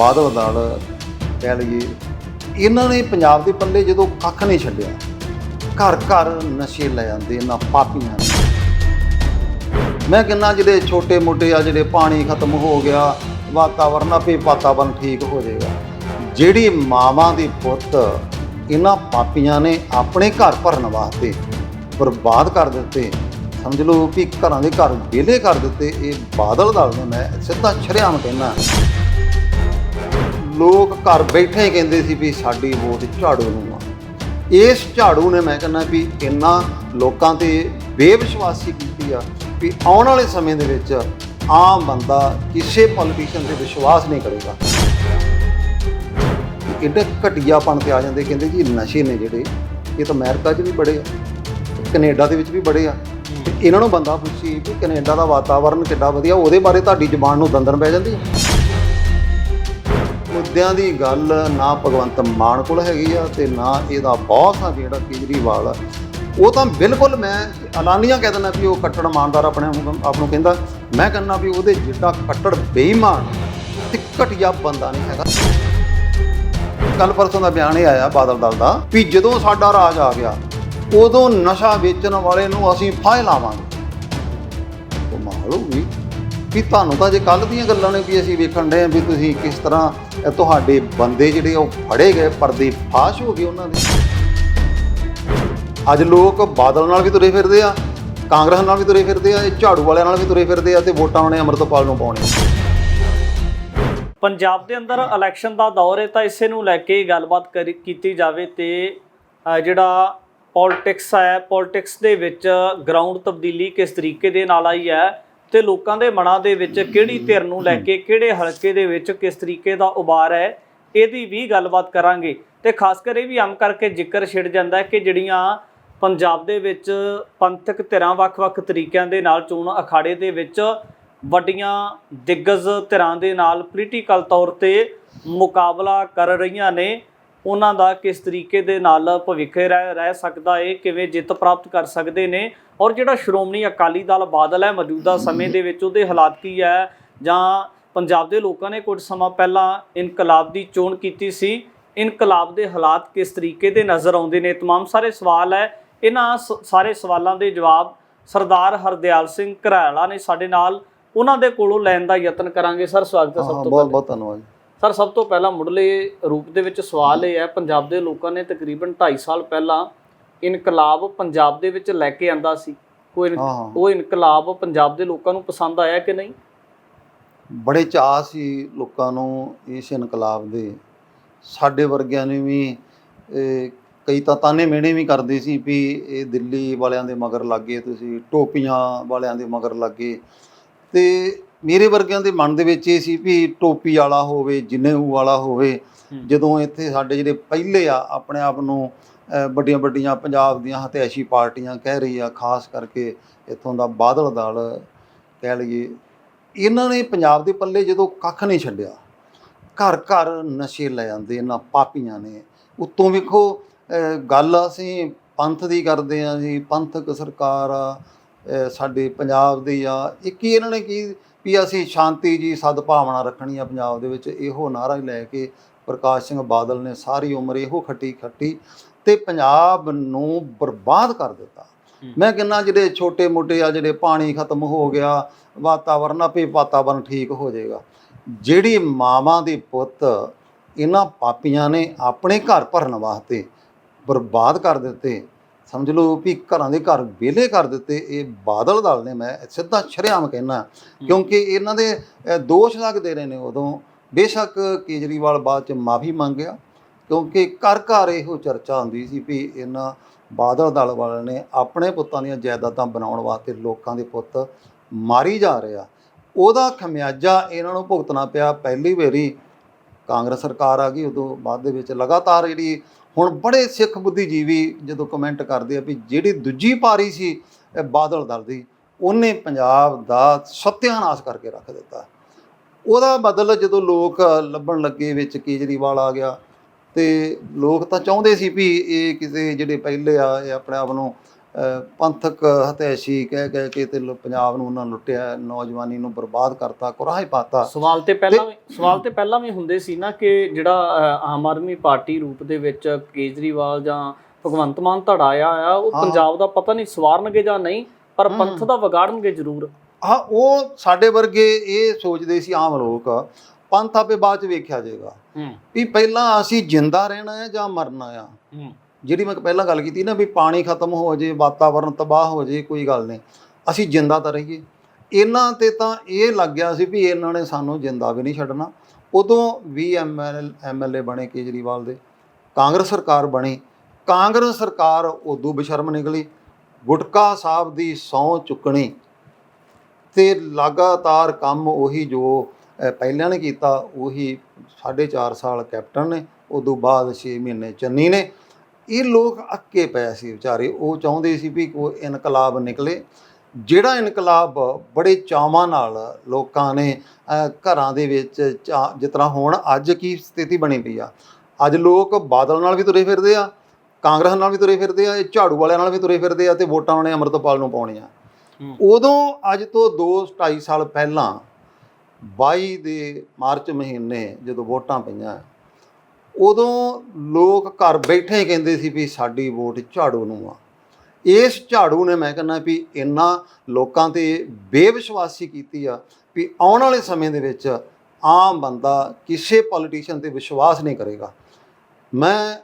ਬਾਦਲ ਦਲ ਕਹਿ ਲਈਏ, ਇਹਨਾਂ ਨੇ ਪੰਜਾਬ ਦੇ ਪੱਲੇ ਜਦੋਂ ਕੱਖ ਨਹੀਂ ਛੱਡਿਆ, ਘਰ ਘਰ ਨਸ਼ੇ ਲੈ ਜਾਂਦੇ, ਇਹਨਾਂ ਪਾਪੀਆਂ ਨੇ ਮੈਂ ਕਹਿੰਦਾ ਜਿਹੜੇ ਛੋਟੇ ਮੋਟੇ ਆ ਜਿਹੜੇ ਪਾਣੀ ਖਤਮ ਹੋ ਗਿਆ, ਵਾਤਾਵਰਨ ਆਪੇ ਵਾਤਾਵਰਨ ਠੀਕ ਹੋ ਜਾਏਗਾ। ਜਿਹੜੀ ਮਾਵਾਂ ਦੇ ਪੁੱਤ, ਇਹਨਾਂ ਪਾਪੀਆਂ ਨੇ ਆਪਣੇ ਘਰ ਭਰਨ ਵਾਸਤੇ ਬਰਬਾਦ ਕਰ ਦਿੱਤੇ। ਸਮਝ ਲਓ ਵੀ ਘਰਾਂ ਦੇ ਘਰ ਵਿਹਲੇ ਕਰ ਦਿੱਤੇ, ਇਹ ਬਾਦਲ ਦਲ ਨੇ ਮੈਂ ਸਿੱਧਾ ਸ਼ਰੇਆਮ ਕਹਿਣਾ। ਲੋਕ ਘਰ ਬੈਠੇ ਹੀ ਕਹਿੰਦੇ ਸੀ ਵੀ ਸਾਡੀ ਵੋਟ ਝਾੜੂ ਨੂੰ ਆ। ਇਸ ਝਾੜੂ ਨੇ ਮੈਂ ਕਹਿੰਦਾ ਵੀ ਇੰਨਾ ਲੋਕਾਂ ਤੇ ਬੇਵਿਸ਼ਵਾਸੀ ਕੀਤੀ ਆ ਵੀ ਆਉਣ ਵਾਲੇ ਸਮੇਂ ਦੇ ਵਿੱਚ ਆਮ ਬੰਦਾ ਕਿਸੇ ਪੋਲੀਟੀਸ਼ੀਅਨ ਤੇ ਵਿਸ਼ਵਾਸ ਨਹੀਂ ਕਰੇਗਾ। ਕਿੱਡੇ ਘਟੀਆਪਣ ਤੇ ਆ ਜਾਂਦੇ, ਕਹਿੰਦੇ ਜੀ ਨਸ਼ੇ ਨੇ ਜਿਹੜੇ, ਇਹ ਤਾਂ ਅਮਰੀਕਾ 'ਚ ਵੀ ਬੜੇ ਆ, ਕੈਨੇਡਾ ਦੇ ਵਿੱਚ ਵੀ ਬੜੇ ਆ। ਇਹਨਾਂ ਨੂੰ ਬੰਦਾ ਪੁੱਛੀ ਵੀ ਕੈਨੇਡਾ ਦਾ ਵਾਤਾਵਰਨ ਕਿੱਡਾ ਵਧੀਆ, ਉਹਦੇ ਬਾਰੇ ਤੁਹਾਡੀ ਜ਼ੁਬਾਨ ਨੂੰ ਦੰਦਨ ਪੈ ਜਾਂਦੀ ਹੈ ਮੁੱਦਿਆਂ ਦੀ ਗੱਲ ਨਾ ਭਗਵੰਤ ਮਾਨ ਕੋਲ ਹੈਗੀ ਆ ਤੇ ਨਾ ਇਹਦਾ ਬੌਸ ਆ ਜਿਹੜਾ ਕੇਜਰੀਵਾਲ। ਆ ਉਹ ਤਾਂ ਬਿਲਕੁਲ ਮੈਂ ਐਲਾਨੀਆਂ ਕਹਿ ਦਿੰਦਾ ਵੀ ਉਹ ਕੱਟੜ ਇਮਾਨਦਾਰ ਆਪਣੇ ਆਪ ਨੂੰ- ਕਹਿੰਦਾ। ਮੈਂ ਕਹਿੰਦਾ ਵੀ ਉਹਦੇ ਜਿੱਡਾ ਕੱਟੜ ਬੇਈਮਾਨ ਤੇ ਘਟੀਆ ਬੰਦਾ ਨਹੀਂ ਹੈਗਾ। ਕੱਲ ਪਰਸੋਂ ਦਾ ਬਿਆਨ ਇਹ ਆਇਆ ਬਾਦਲ ਦਲ ਦਾ ਵੀ ਜਦੋਂ ਸਾਡਾ ਰਾਜ ਆ ਗਿਆ, ਉਦੋਂ ਨਸ਼ਾ ਵੇਚਣ ਵਾਲੇ ਨੂੰ ਅਸੀਂ ਫਾਇ ਲਾਵਾਂਗੇ ਕਮਾਲ ਹੋ ਗਈ। ਵੀ ਤੁਹਾਨੂੰ ਤਾਂ ਜੇ ਕੱਲ ਦੀਆਂ ਗੱਲਾਂ ਨੇ ਵੀ ਅਸੀਂ ਵੇਖਣ ਦੇ ਵੀ ਤੁਸੀਂ ਕਿਸ ਤਰ੍ਹਾਂ ਇਹ ਤੁਹਾਡੇ ਬੰਦੇ ਜਿਹੜੇ ਉਹ ਫੜੇ ਗਏ, ਪਰਦੇ ਫਾਸ਼ ਹੋ ਗਏ ਉਹਨਾਂ ਦੇ। ਅੱਜ ਲੋਕ ਬਾਦਲ ਨਾਲ ਵੀ ਤੁਰੇ ਫਿਰਦੇ ਆ, ਕਾਂਗਰਸ ਨਾਲ ਵੀ ਤੁਰੇ ਫਿਰਦੇ ਆ, ਇਹ ਝਾੜੂ ਵਾਲਿਆਂ ਨਾਲ ਵੀ ਤੁਰੇ ਫਿਰਦੇ ਆ ਤੇ ਵੋਟਾਂ ਉਹਨੇ ਅੰਮ੍ਰਿਤਪਾਲ ਨੂੰ ਪਾਉਣੀਆਂ। ਪੰਜਾਬ ਦੇ ਅੰਦਰ ਇਲੈਕਸ਼ਨ ਦਾ ਦੌਰ ਹੈ ਤਾਂ ਇਸੇ ਨੂੰ ਲੈ ਕੇ ਗੱਲਬਾਤ ਕਰੀ- ਕੀਤੀ ਜਾਵੇ ਤੇ ਜਿਹੜਾ ਪੋਲਿਟਿਕਸ ਹੈ, ਪੋਲਿਟਿਕਸ ਦੇ ਵਿੱਚ ਗਰਾਊਂਡ ਤਬਦੀਲੀ ਕਿਸ ਤਰੀਕੇ ਦੇ ਨਾਲ ਆਈ ਹੈ ਤੇ ਲੋਕਾਂ ਦੇ ਮਨਾਂ ਦੇ ਵਿੱਚ ਕਿਹੜੀ ਧਿਰ ਨੂੰ ਲੈ ਕੇ ਕਿਹੜੇ ਹਲਕੇ ਦੇ ਵਿੱਚ ਕਿਸ ਤਰੀਕੇ ਦਾ ਉਬਾਰ ਹੈ, ਇਹਦੀ ਵੀ ਗੱਲਬਾਤ ਕਰਾਂਗੇ। ਤੇ ਖਾਸ ਕਰ ਇਹ ਵੀ ਆਮ ਕਰਕੇ ਜ਼ਿਕਰ ਛਿੜ ਜਾਂਦਾ ਹੈ ਕਿ ਜਿਹੜੀਆਂ ਪੰਜਾਬ ਦੇ ਵਿੱਚ ਪੰਥਕ ਧਿਰਾਂ ਵੱਖ-ਵੱਖ ਤਰੀਕਿਆਂ ਦੇ ਨਾਲ ਚੋਣ ਅਖਾੜੇ ਦੇ ਵਿੱਚ ਵੱਡੀਆਂ ਦਿੱਗਜ ਧਿਰਾਂ ਦੇ ਨਾਲ ਪੋਲੀਟੀਕਲ ਤੌਰ ਤੇ ਮੁਕਾਬਲਾ ਕਰ ਰਹੀਆਂ ਨੇ ਉਹਨਾਂ ਦਾ ਕਿਸ ਤਰੀਕੇ ਦੇ ਨਾਲ ਭਵਿੱਖ ਰਹਿ ਰਹਿ ਸਕਦਾ ਹੈ ਕਿਵੇਂ ਜਿੱਤ ਪ੍ਰਾਪਤ ਕਰ ਸਕਦੇ ਨੇ ਔਰ ਜਿਹੜਾ ਸ਼੍ਰੋਮਣੀ ਅਕਾਲੀ ਦਲ ਬਾਦਲ ਹੈ ਮੌਜੂਦਾ ਸਮੇਂ ਦੇ ਵਿੱਚ ਉਹਦੇ ਹਾਲਾਤ ਕੀ ਹੈ ਜਾਂ ਪੰਜਾਬ ਦੇ ਲੋਕਾਂ ਨੇ ਕੁਝ ਸਮਾਂ ਪਹਿਲਾਂ ਇਨਕਲਾਬ ਦੀ ਚੋਣ ਕੀਤੀ ਸੀ ਇਨਕਲਾਬ ਦੇ ਹਾਲਾਤ ਕਿਸ ਤਰੀਕੇ ਦੇ ਨਜ਼ਰ ਆਉਂਦੇ ਨੇ तमाम ਸਾਰੇ ਸਵਾਲ ਹੈ ਇਹਨਾਂ ਸ- ਸਾਰੇ ਸਵਾਲਾਂ ਦੇ ਜਵਾਬ ਸਰਦਾਰ ਹਰਦਿਆਲ ਸਿੰਘ ਘਰਾਲਾ ਨੇ ਸਾਡੇ ਨਾਲ ਉਹਨਾਂ ਦੇ ਕੋਲੋਂ ਲੈਣ ਦਾ ਯਤਨ ਕਰਾਂਗੇ ਸਰ ਸਵਾਗਤ ਹੈ ਹਾਂ ਸਭ ਤੋਂ ਬਹੁਤ ਪਹਿਲਾਂ ਬਹੁਤ ਧੰਨਵਾਦ ਸਰ ਸਭ ਤੋਂ ਪਹਿਲਾਂ ਮੁੱਢਲੇ ਰੂਪ ਦੇ ਵਿੱਚ ਸਵਾਲ ਇਹ ਹੈ ਪੰਜਾਬ ਦੇ ਲੋਕਾਂ ਨੇ ਤਕਰੀਬਨ 2.5 ਸਾਲ ਪਹਿਲਾਂ ਇਨਕਲਾਬ ਪੰਜਾਬ ਦੇ ਵਿੱਚ ਲੈ ਕੇ ਆਂਦਾ ਸੀ। ਕੋਈ। ਉਹ ਇਨਕਲਾਬ ਪੰਜਾਬ ਦੇ ਲੋਕਾਂ ਨੂੰ ਪਸੰਦ ਆਇਆ ਕਿ ਨਹੀਂ? ਬੜੇ ਚਾਅ ਸੀ ਲੋਕਾਂ ਨੂੰ ਇਸ ਇਨਕਲਾਬ ਦੇ। ਸਾਡੇ ਵਰਗਿਆਂ ਨੇ ਵੀ ਕਈ ਤਾਂ ਤਾਨੇ ਮਿਹਣੇ ਵੀ ਕਰਦੇ ਸੀ ਵੀ ਇਹ ਦਿੱਲੀ ਵਾਲਿਆਂ ਦੇ ਮਗਰ ਲੱਗੇ ਤੁਸੀਂ ਟੋਪੀਆਂ ਵਾਲਿਆਂ ਦੇ ਮਗਰ ਲੱਗੇ ਤੇ ਮੇਰੇ ਵਰਗਿਆਂ ਦੇ ਮਨ ਦੇ ਵਿੱਚ ਇਹ ਸੀ ਵੀ ਟੋਪੀ ਵਾਲਾ ਹੋਵੇ ਜਿੰਨੇਹੂ ਵਾਲਾ ਹੋਵੇ। ਜਦੋਂ ਇੱਥੇ ਸਾਡੇ ਜਿਹੜੇ ਪਹਿਲੇ ਆ ਆਪਣੇ ਆਪ ਨੂੰ ਵੱਡੀਆਂ ਵੱਡੀਆਂ ਪੰਜਾਬ ਦੀਆਂ ਹਤੈਸ਼ੀ ਪਾਰਟੀਆਂ ਕਹਿ ਰਹੀ ਆ ਖਾਸ ਕਰਕੇ ਇੱਥੋਂ ਦਾ ਬਾਦਲ ਦਲ ਕਹਿ ਲਈਏ ਇਹਨਾਂ ਨੇ ਪੰਜਾਬ ਦੇ ਪੱਲੇ ਜਦੋਂ ਕੱਖ ਨਹੀਂ ਛੱਡਿਆ ਘਰ ਘਰ ਨਸ਼ੇ ਲੈ ਜਾਂਦੇ ਇਹਨਾਂ ਪਾਪੀਆਂ ਨੇ ਉੱਤੋਂ ਵੇਖੋ ਗੱਲ ਅਸੀਂ ਪੰਥ ਦੀ ਕਰਦੇ ਆ ਜੀ ਪੰਥਕ ਸਰਕਾਰ ਆ ਸਾਡੇ ਪੰਜਾਬ ਦੀ ਆ ਇਹ ਕੀ ਇਹਨਾਂ ਨੇ ਕੀ ਵੀ ਅਸੀਂ ਸ਼ਾਂਤੀ ਜੀ ਸਦਭਾਵਨਾ ਰੱਖਣੀ ਆ ਪੰਜਾਬ ਦੇ ਵਿੱਚ। ਇਹੋ ਨਾਰਾ ਲੈ ਕੇ ਪ੍ਰਕਾਸ਼ ਸਿੰਘ ਬਾਦਲ ਨੇ ਸਾਰੀ ਉਮਰ ਇਹੋ ਖੱਟੀ ਖੱਟੀ ਤੇ ਪੰਜਾਬ ਨੂੰ ਬਰਬਾਦ ਕਰ ਦਿੱਤਾ। ਮੈਂ ਕਹਿੰਦਾ ਜਿਹੜੇ ਛੋਟੇ ਮੋਟੇ ਆ ਜਿਹੜੇ ਪਾਣੀ ਖਤਮ ਹੋ ਗਿਆ ਵਾਤਾਵਰਨ ਆਪੇ ਵਾਤਾਵਰਨ ਠੀਕ ਹੋ ਜਾਏਗਾ। ਜਿਹੜੀ ਮਾਵਾਂ ਦੇ ਪੁੱਤ ਇਹਨਾਂ ਪਾਪੀਆਂ ਨੇ ਆਪਣੇ ਘਰ ਭਰਨ ਵਾਸਤੇ ਬਰਬਾਦ ਕਰ ਦਿੱਤੇ। ਸਮਝ ਲਓ ਵੀ ਘਰਾਂ ਦੇ ਘਰ ਵਿਹਲੇ ਕਰ ਦਿੱਤੇ ਇਹ ਬਾਦਲ ਦਲ ਨੇ ਮੈਂ ਸਿੱਧਾ ਸ਼ਰੇਆਮ ਕਹਿਣਾ ਕਿਉਂਕਿ ਇਹਨਾਂ ਦੇ ਦੋਸ਼ ਲੱਗਦੇ ਰਹੇ ਨੇ ਉਦੋਂ। ਬੇਸ਼ੱਕ ਕੇਜਰੀਵਾਲ ਬਾਅਦ ਚ ਮਾਫੀ ਮੰਗਿਆ ਕਿਉਂਕਿ ਘਰ ਘਰ ਇਹੋ ਚਰਚਾ ਹੁੰਦੀ ਸੀ ਵੀ ਇਹਨਾਂ ਬਾਦਲ ਦਲ ਵਾਲਿਆਂ ਨੇ ਆਪਣੇ ਪੁੱਤਾਂ ਦੀਆਂ ਜਾਇਦਾਦਾਂ ਬਣਾਉਣ ਵਾਸਤੇ ਲੋਕਾਂ ਦੇ ਪੁੱਤ ਮਾਰੀ ਜਾ ਰਿਹਾ। ਉਹਦਾ ਖਮਿਆਜਾ ਇਹਨਾਂ ਨੂੰ ਭੁਗਤਣਾ ਪਿਆ। ਪਹਿਲੀ ਵਾਰੀ ਕਾਂਗਰਸ ਸਰਕਾਰ ਆ ਗਈ ਉਦੋਂ ਬਾਅਦ ਦੇ ਵਿੱਚ ਲਗਾਤਾਰ ਜਿਹੜੀ ਹੁਣ ਬੜੇ ਸਿੱਖ ਬੁੱਧੀਜੀਵੀ ਜਦੋਂ ਕਮੈਂਟ ਕਰਦੇ ਆ ਵੀ ਜਿਹੜੀ ਦੂਜੀ ਪਾਰੀ ਸੀ ਬਾਦਲ ਦਲ ਦੀ, ਉਹਨੇ ਪੰਜਾਬ ਦਾ ਸਤਿਆਨਾਸ਼ ਕਰਕੇ ਰੱਖ ਦਿੱਤਾ। ਉਹਦਾ ਬਦਲ ਜਦੋਂ ਲੋਕ ਲੱਭਣ ਲੱਗੇ ਵਿੱਚ ਕੇਜਰੀਵਾਲ ਆ ਗਿਆ, ਤੇ ਲੋਕ ਤਾਂ ਚਾਹੁੰਦੇ ਸੀ ਵੀ ਇਹ ਕਿਸੇ ਜਿਹੜੇ ਪਹਿਲੇ ਆ, ਇਹ ਆਪਣੇ ਆਪ ਨੂੰ ਪੰਥਕ ਹਤੈਸ਼ੀ ਕਹਿ ਕਹਿ ਕੇ ਤੇ ਲੋ- ਪੰਜਾਬ ਨੂੰ ਉਹਨਾਂ ਲੁੱਟਿਆ ਨੌਜਵਾਨੀ ਨੂੰ ਬਰਬਾਦ ਕਰਤਾ ਕੁਰਾਹੇ ਪਾਤਾ। ਸਵਾਲ ਤੇ ਪਹਿਲਾਂ ਵੀ ਸਵਾਲ ਤੇ ਪਹਿਲਾਂ ਵੀ ਹੁੰਦੇ ਸੀ ਨਾ ਕਿ ਜਿਹੜਾ ਅ, ਆਮ ਆਦਮੀ ਪਾਰਟੀ ਰੂਪ ਦੇ ਵਿੱਚ ਕੇਜਰੀਵਾਲ ਜਾਂ ਭਗਵੰਤ ਮਾਨ ਧੜਾ ਆਇਆ ਆ ਉਹ ਹਾਂ। ਪੰਜਾਬ ਦਾ ਪਤਾ ਨਹੀਂ ਸਵਾਰਨਗੇ ਜਾਂ ਨਹੀਂ ਪਰ ਹਮ। ਪੰਥ ਦਾ ਵਿਗਾੜਨਗੇ ਜ਼ਰੂਰ। ਹਾਂ ਉਹ ਸਾਡੇ ਵਰਗੇ ਇਹ ਸੋਚਦੇ ਸੀ ਆਮ ਲੋਕ ਪੰਥ ਆਪੇ ਬਾਅਦ ਚ ਵੇਖਿਆ ਜਾਏਗਾ ਵੀ ਪਹਿਲਾਂ ਅਸੀਂ ਜਿੰਦਾ ਰਹਿਣਾ ਹੈ ਜਾਂ ਮਰਨਾ ਆ। ਹੂੰ। ਜਿਹੜੀ ਮੈਂ ਪਹਿਲਾਂ ਗੱਲ ਕੀਤੀ ਨਾ ਵੀ ਪਾਣੀ ਖਤਮ ਹੋ ਜੇ ਵਾਤਾਵਰਨ ਤਬਾਹ ਹੋ ਜੇ ਕੋਈ ਗੱਲ ਨਹੀਂ। ਅਸੀਂ ਜਿੰਦਾ ਤਾਂ ਰਹੀਏ। ਇਹਨਾਂ ਤੇ ਤਾਂ ਇਹ ਲੱਗ ਗਿਆ ਸੀ ਵੀ ਇਹਨਾਂ ਨੇ ਸਾਨੂੰ ਜਿੰਦਾ ਵੀ ਨਹੀਂ ਛੱਡਣਾ। ਉਦੋਂ ਵੀ ਐਮਐਲ ਐਮਐਲਏ ਬਣੇ ਕੇਜਰੀਵਾਲ ਦੇ। ਕਾਂਗਰਸ ਸਰਕਾਰ ਬਣੀ। ਕਾਂਗਰਸ ਸਰਕਾਰ ਉਦੋਂ ਬਸ਼ਰਮ ਨਿਕਲੀ। ਗੁਟਕਾ ਸਾਹਿਬ ਦੀ ਸਹੁੰ ਚੁੱਕਣੀ। ਤੇ ਲਗਾਤਾਰ ਕੰਮ ਉਹੀ ਜੋ ਅਹ, ਪਹਿਲਾਂ ਨੇ ਕੀਤਾ ਉਹੀ 4.5 ਸਾਲ ਕੈਪਟਨ ਨੇ। ਉਦੋਂ ਬਾਅਦ 6 ਮਹੀਨੇ ਚੰਨੀ ਨੇ। ਇਹ ਲੋਕ ਅੱਕੇ ਪਏ ਸੀ ਵਿਚਾਰੇ ਉਹ ਚਾਹੁੰਦੇ ਸੀ ਵੀ ਕੋਈ ਇਨਕਲਾਬ ਨਿਕਲੇ। ਜਿਹੜਾ ਇਨਕਲਾਬ ਬੜੇ ਚਾਵਾਂ ਨਾਲ ਲੋਕਾਂ ਨੇ ਘਰਾਂ ਦੇ ਵਿੱਚ ਜਿਸ ਤਰ੍ਹਾਂ ਹੁਣ ਅੱਜ ਕੀ ਸਥਿਤੀ ਬਣੀ ਪਈ ਆ। ਅੱਜ ਲੋਕ ਬਾਦਲ ਨਾਲ ਵੀ ਤੁਰੇ ਫਿਰਦੇ ਆ ਕਾਂਗਰਸ ਨਾਲ ਵੀ ਤੁਰੇ ਫਿਰਦੇ ਆ ਇਹ ਝਾੜੂ ਵਾਲਿਆਂ ਨਾਲ ਵੀ ਤੁਰੇ ਫਿਰਦੇ ਆ ਤੇ ਵੋਟਾਂ ਉਹਨੇ ਅੰਮ੍ਰਿਤਪਾਲ ਨੂੰ ਪਾਉਣੀਆਂ। ਉਦੋਂ ਅੱਜ ਤੋਂ 2 2.5 ਸਾਲ ਪਹਿਲਾਂ 22 ਦੇ ਮਾਰਚ ਮਹੀਨੇ ਜਦੋਂ ਵੋਟਾਂ ਪਈਆਂ ਉਦੋਂ ਲੋਕ ਘਰ ਬੈਠੇ ਕਹਿੰਦੇ ਸੀ ਵੀ ਸਾਡੀ ਵੋਟ ਝਾੜੂ ਨੂੰ ਆ। ਇਸ ਝਾੜੂ ਨੇ ਮੈਂ ਕਹਿੰਦਾ ਵੀ ਇੰਨਾ ਲੋਕਾਂ ਤੇ ਬੇਵਿਸ਼ਵਾਸੀ ਕੀਤੀ ਆ ਵੀ ਆਉਣ ਵਾਲੇ ਸਮੇਂ ਦੇ ਵਿੱਚ ਆਮ ਬੰਦਾ ਕਿਸੇ ਪੋਲੀਟੀਸ਼ੀਅਨ ਤੇ ਵਿਸ਼ਵਾਸ ਨਹੀਂ ਕਰੇਗਾ। ਮੈਂ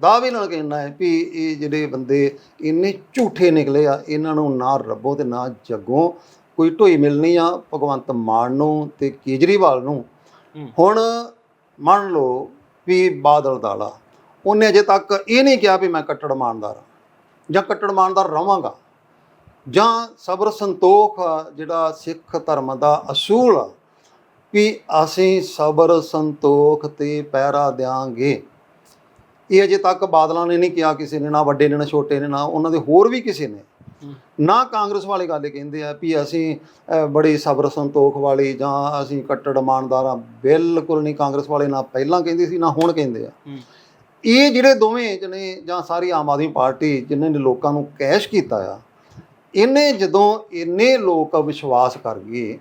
ਦਾਅਵੇ ਨਾਲ ਕਹਿਣਾ ਹੈ ਵੀ ਇਹ ਜਿਹੜੇ ਬੰਦੇ ਇੰਨੇ ਝੂਠੇ ਨਿਕਲੇ ਆ ਇਹਨਾਂ ਨੂੰ ਨਾ ਰੱਬੋਂ ਤੇ ਨਾ ਜੱਗੋਂ ਕੋਈ ਢੋਈ ਮਿਲਣੀ ਆ ਭਗਵੰਤ ਮਾਨ ਨੂੰ ਤੇ ਕੇਜਰੀਵਾਲ ਨੂੰ। ਹੁਣ ਮੰਨ ਲਓ ਵੀ ਬਾਦਲ ਦਾਲਾ ਉਹਨੇ ਅਜੇ ਤੱਕ ਇਹ ਨਹੀਂ ਕਿਹਾ ਵੀ ਮੈਂ ਕੱਟੜ ਇਮਾਨਦਾਰ ਹਾਂ ਜਾਂ ਕੱਟੜ ਇਮਾਨਦਾਰ ਰਵਾਂਗਾ। ਜਾਂ ਸਬਰ ਸੰਤੋਖ ਜਿਹੜਾ ਸਿੱਖ ਧਰਮ ਦਾ ਅਸੂਲ ਆ ਵੀ ਅਸੀਂ ਸਬਰ ਸੰਤੋਖ ਤੇ ਪਹਿਰਾ ਦਿਆਂਗੇ। ਇਹ ਅਜੇ ਤੱਕ ਬਾਦਲਾਂ ਨੇ ਨਹੀਂ ਕਿਹਾ, ਕਿਸੇ ਨੇ ਨਾ ਵੱਡੇ ਨੇ, ਨਾ ਛੋਟੇ ਨੇ, ਨਾ ਉਹਨਾਂ ਦੇ ਹੋਰ ਵੀ ਕਿਸੇ ਨੇ। ਨਾ ਕਾਂਗਰਸ ਵਾਲੇ ਗੱਲ ਕਹਿੰਦੇ ਆ ਵੀ ਅਸੀਂ ਬੜੀ ਸਬਰ ਸੰਤੋਖ ਵਾਲੀ ਜਾਂ ਅਸੀਂ ਕੱਟੜ ਇਮਾਨਦਾਰ ਆ ਬਿਲਕੁਲ ਨਹੀਂ ਕਾਂਗਰਸ ਵਾਲੇ ਨਾ ਪਹਿਲਾਂ ਕਹਿੰਦੇ ਸੀ ਨਾ ਹੁਣ ਕਹਿੰਦੇ ਆ। ਇਹ ਜਿਹੜੇ ਦੋਵੇਂ ਜਣੇ ਜਾਂ ਸਾਰੀ ਆਮ ਆਦਮੀ ਪਾਰਟੀ ਜਿਨ੍ਹਾਂ ਨੇ ਲੋਕਾਂ ਨੂੰ ਕੈਸ਼ ਕੀਤਾ ਆ ਇਹਨੇ ਜਦੋਂ ਇੰਨੇ ਲੋਕ ਵਿਸ਼ਵਾਸ ਕਰ ਗਏ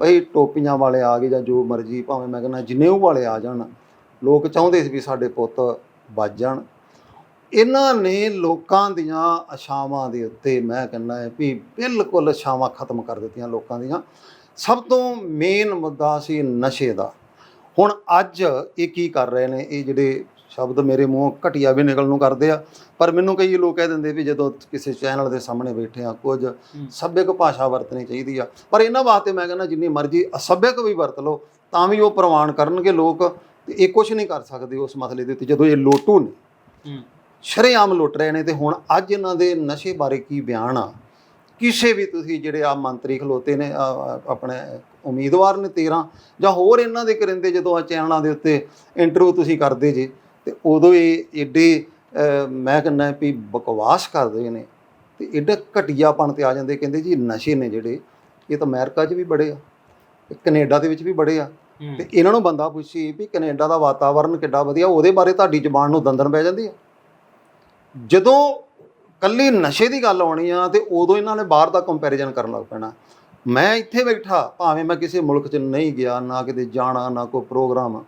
ਭਈ ਟੋਪੀਆਂ ਵਾਲੇ ਆ ਗਏ ਜਾਂ ਜੋ ਮਰਜ਼ੀ ਭਾਵੇਂ ਮੈਂ ਕਹਿੰਦਾ ਜਿੰਨੇ ਵਾਲੇ ਆ ਜਾਣ ਲੋਕ ਚਾਹੁੰਦੇ ਸੀ ਵੀ ਸਾਡੇ ਪੁੱਤ ਵੱਜ ਜਾਣ ਇਹਨਾਂ ਨੇ ਲੋਕਾਂ ਦੀਆਂ ਆਸ਼ਾਵਾਂ ਦੇ ਉੱਤੇ ਮੈਂ ਕਹਿੰਦਾ ਹੈ ਵੀ ਬਿਲਕੁਲ ਆਸ਼ਾਵਾਂ ਖਤਮ ਕਰ ਦਿੱਤੀਆਂ ਲੋਕਾਂ ਦੀਆਂ। ਸਭ ਤੋਂ ਮੇਨ ਮੁੱਦਾ ਸੀ ਨਸ਼ੇ ਦਾ। ਹੁਣ ਅੱਜ ਇਹ ਕੀ ਕਰ ਰਹੇ ਨੇ? ਇਹ ਜਿਹੜੇ ਸ਼ਬਦ ਮੇਰੇ ਮੂੰਹੋਂ ਘਟੀਆ ਵੀ ਨਿਕਲਣ ਨੂੰ ਕਰਦੇ ਆ ਪਰ ਮੈਨੂੰ ਕਈ ਲੋਕ ਕਹਿ ਦਿੰਦੇ ਵੀ ਜਦੋਂ ਕਿਸੇ ਚੈਨਲ ਦੇ ਸਾਹਮਣੇ ਬੈਠੇ ਆ ਕੁਝ ਸੱਭਿਅਕ ਭਾਸ਼ਾ ਵਰਤਣੀ ਚਾਹੀਦੀ ਆ। ਪਰ ਇਹਨਾਂ ਵਾਸਤੇ ਮੈਂ ਕਹਿੰਦਾ ਜਿੰਨੀ ਮਰਜ਼ੀ ਅਸੱਭਿਅਕ ਵੀ ਵਰਤ ਲਓ ਤਾਂ ਵੀ ਉਹ ਪ੍ਰਵਾਨ ਕਰਨਗੇ ਲੋਕ ਤੇ ਇਹ ਕੁਝ ਨਹੀਂ ਕਰ ਸਕਦੇ ਉਸ ਮਸਲੇ ਦੇ ਉੱਤੇ ਜਦੋਂ ਇਹ ਲੋਟੂ ਨੇ। ਸ਼ਰੇਆਮ ਲੁੱਟ ਰਹੇ ਨੇ ਤੇ ਹੁਣ ਅੱਜ ਇਹਨਾਂ ਦੇ ਨਸ਼ੇ ਬਾਰੇ ਕੀ ਬਿਆਨ ਆ? ਕਿਸੇ ਵੀ ਤੁਸੀਂ ਜਿਹੜੇ ਆ ਮੰਤਰੀ ਖਲੋਤੇ ਨੇ ਆਪਣੇ ਉਮੀਦਵਾਰ ਨੇ 13 ਜਾਂ ਹੋਰ ਇਹਨਾਂ ਦੇ ਕਰਿੰਦੇ ਜਦੋਂ ਆ ਚੈਨਲਾਂ ਦੇ ਉੱਤੇ ਇੰਟਰਵਿਊ ਤੁਸੀਂ ਕਰਦੇ ਜੇ ਤੇ ਉਦੋਂ ਇਹ ਏਡੇ ਮੈਂ ਕਹਿੰਦਾ ਵੀ ਬਕਵਾਸ ਕਰਦੇ ਨੇ ਤੇ ਏਡਾ ਘਟੀਆਪਣ ਤੇ ਆ ਜਾਂਦੇ ਕਹਿੰਦੇ ਜੀ ਨਸ਼ੇ ਨੇ ਜਿਹੜੇ ਇਹ ਤਾਂ ਅਮਰੀਕਾ 'ਚ ਵੀ ਬੜੇ ਆ ਕੈਨੇਡਾ ਦੇ ਵਿੱਚ ਵੀ ਬੜੇ ਆ। ਤੇ ਇਹਨਾਂ ਨੂੰ ਬੰਦਾ ਪੁੱਛੀ ਵੀ ਕੈਨੇਡਾ ਦਾ ਵਾਤਾਵਰਨ ਕਿੱਡਾ ਵਧੀਆ ਉਹਦੇ ਬਾਰੇ ਤੁਹਾਡੀ ਜ਼ੁਬਾਨ ਨੂੰ ਦੰਦਨ ਪੈ ਜਾਂਦੀ ਆ। ਜਦੋਂ ਕੱਲੀ ਨਸ਼ੇ ਦੀ ਗੱਲ ਆਉਣੀ ਆ ਤੇ ਉਦੋਂ ਇਹਨਾਂ ਨੇ ਬਾਹਰ ਦਾ ਕੰਪੈਰੀਜ਼ਨ ਕਰਨ ਲੱਗ ਪੈਣਾ। ਮੈਂ ਇੱਥੇ ਬੈਠਾ ਭਾਵੇਂ ਮੈਂ ਕਿਸੇ ਮੁਲਕ 'ਚ ਨਹੀਂ ਗਿਆ ਨਾ ਕਿਤੇ ਜਾਣਾ ਨਾ ਕੋਈ ਪ੍ਰੋਗਰਾਮ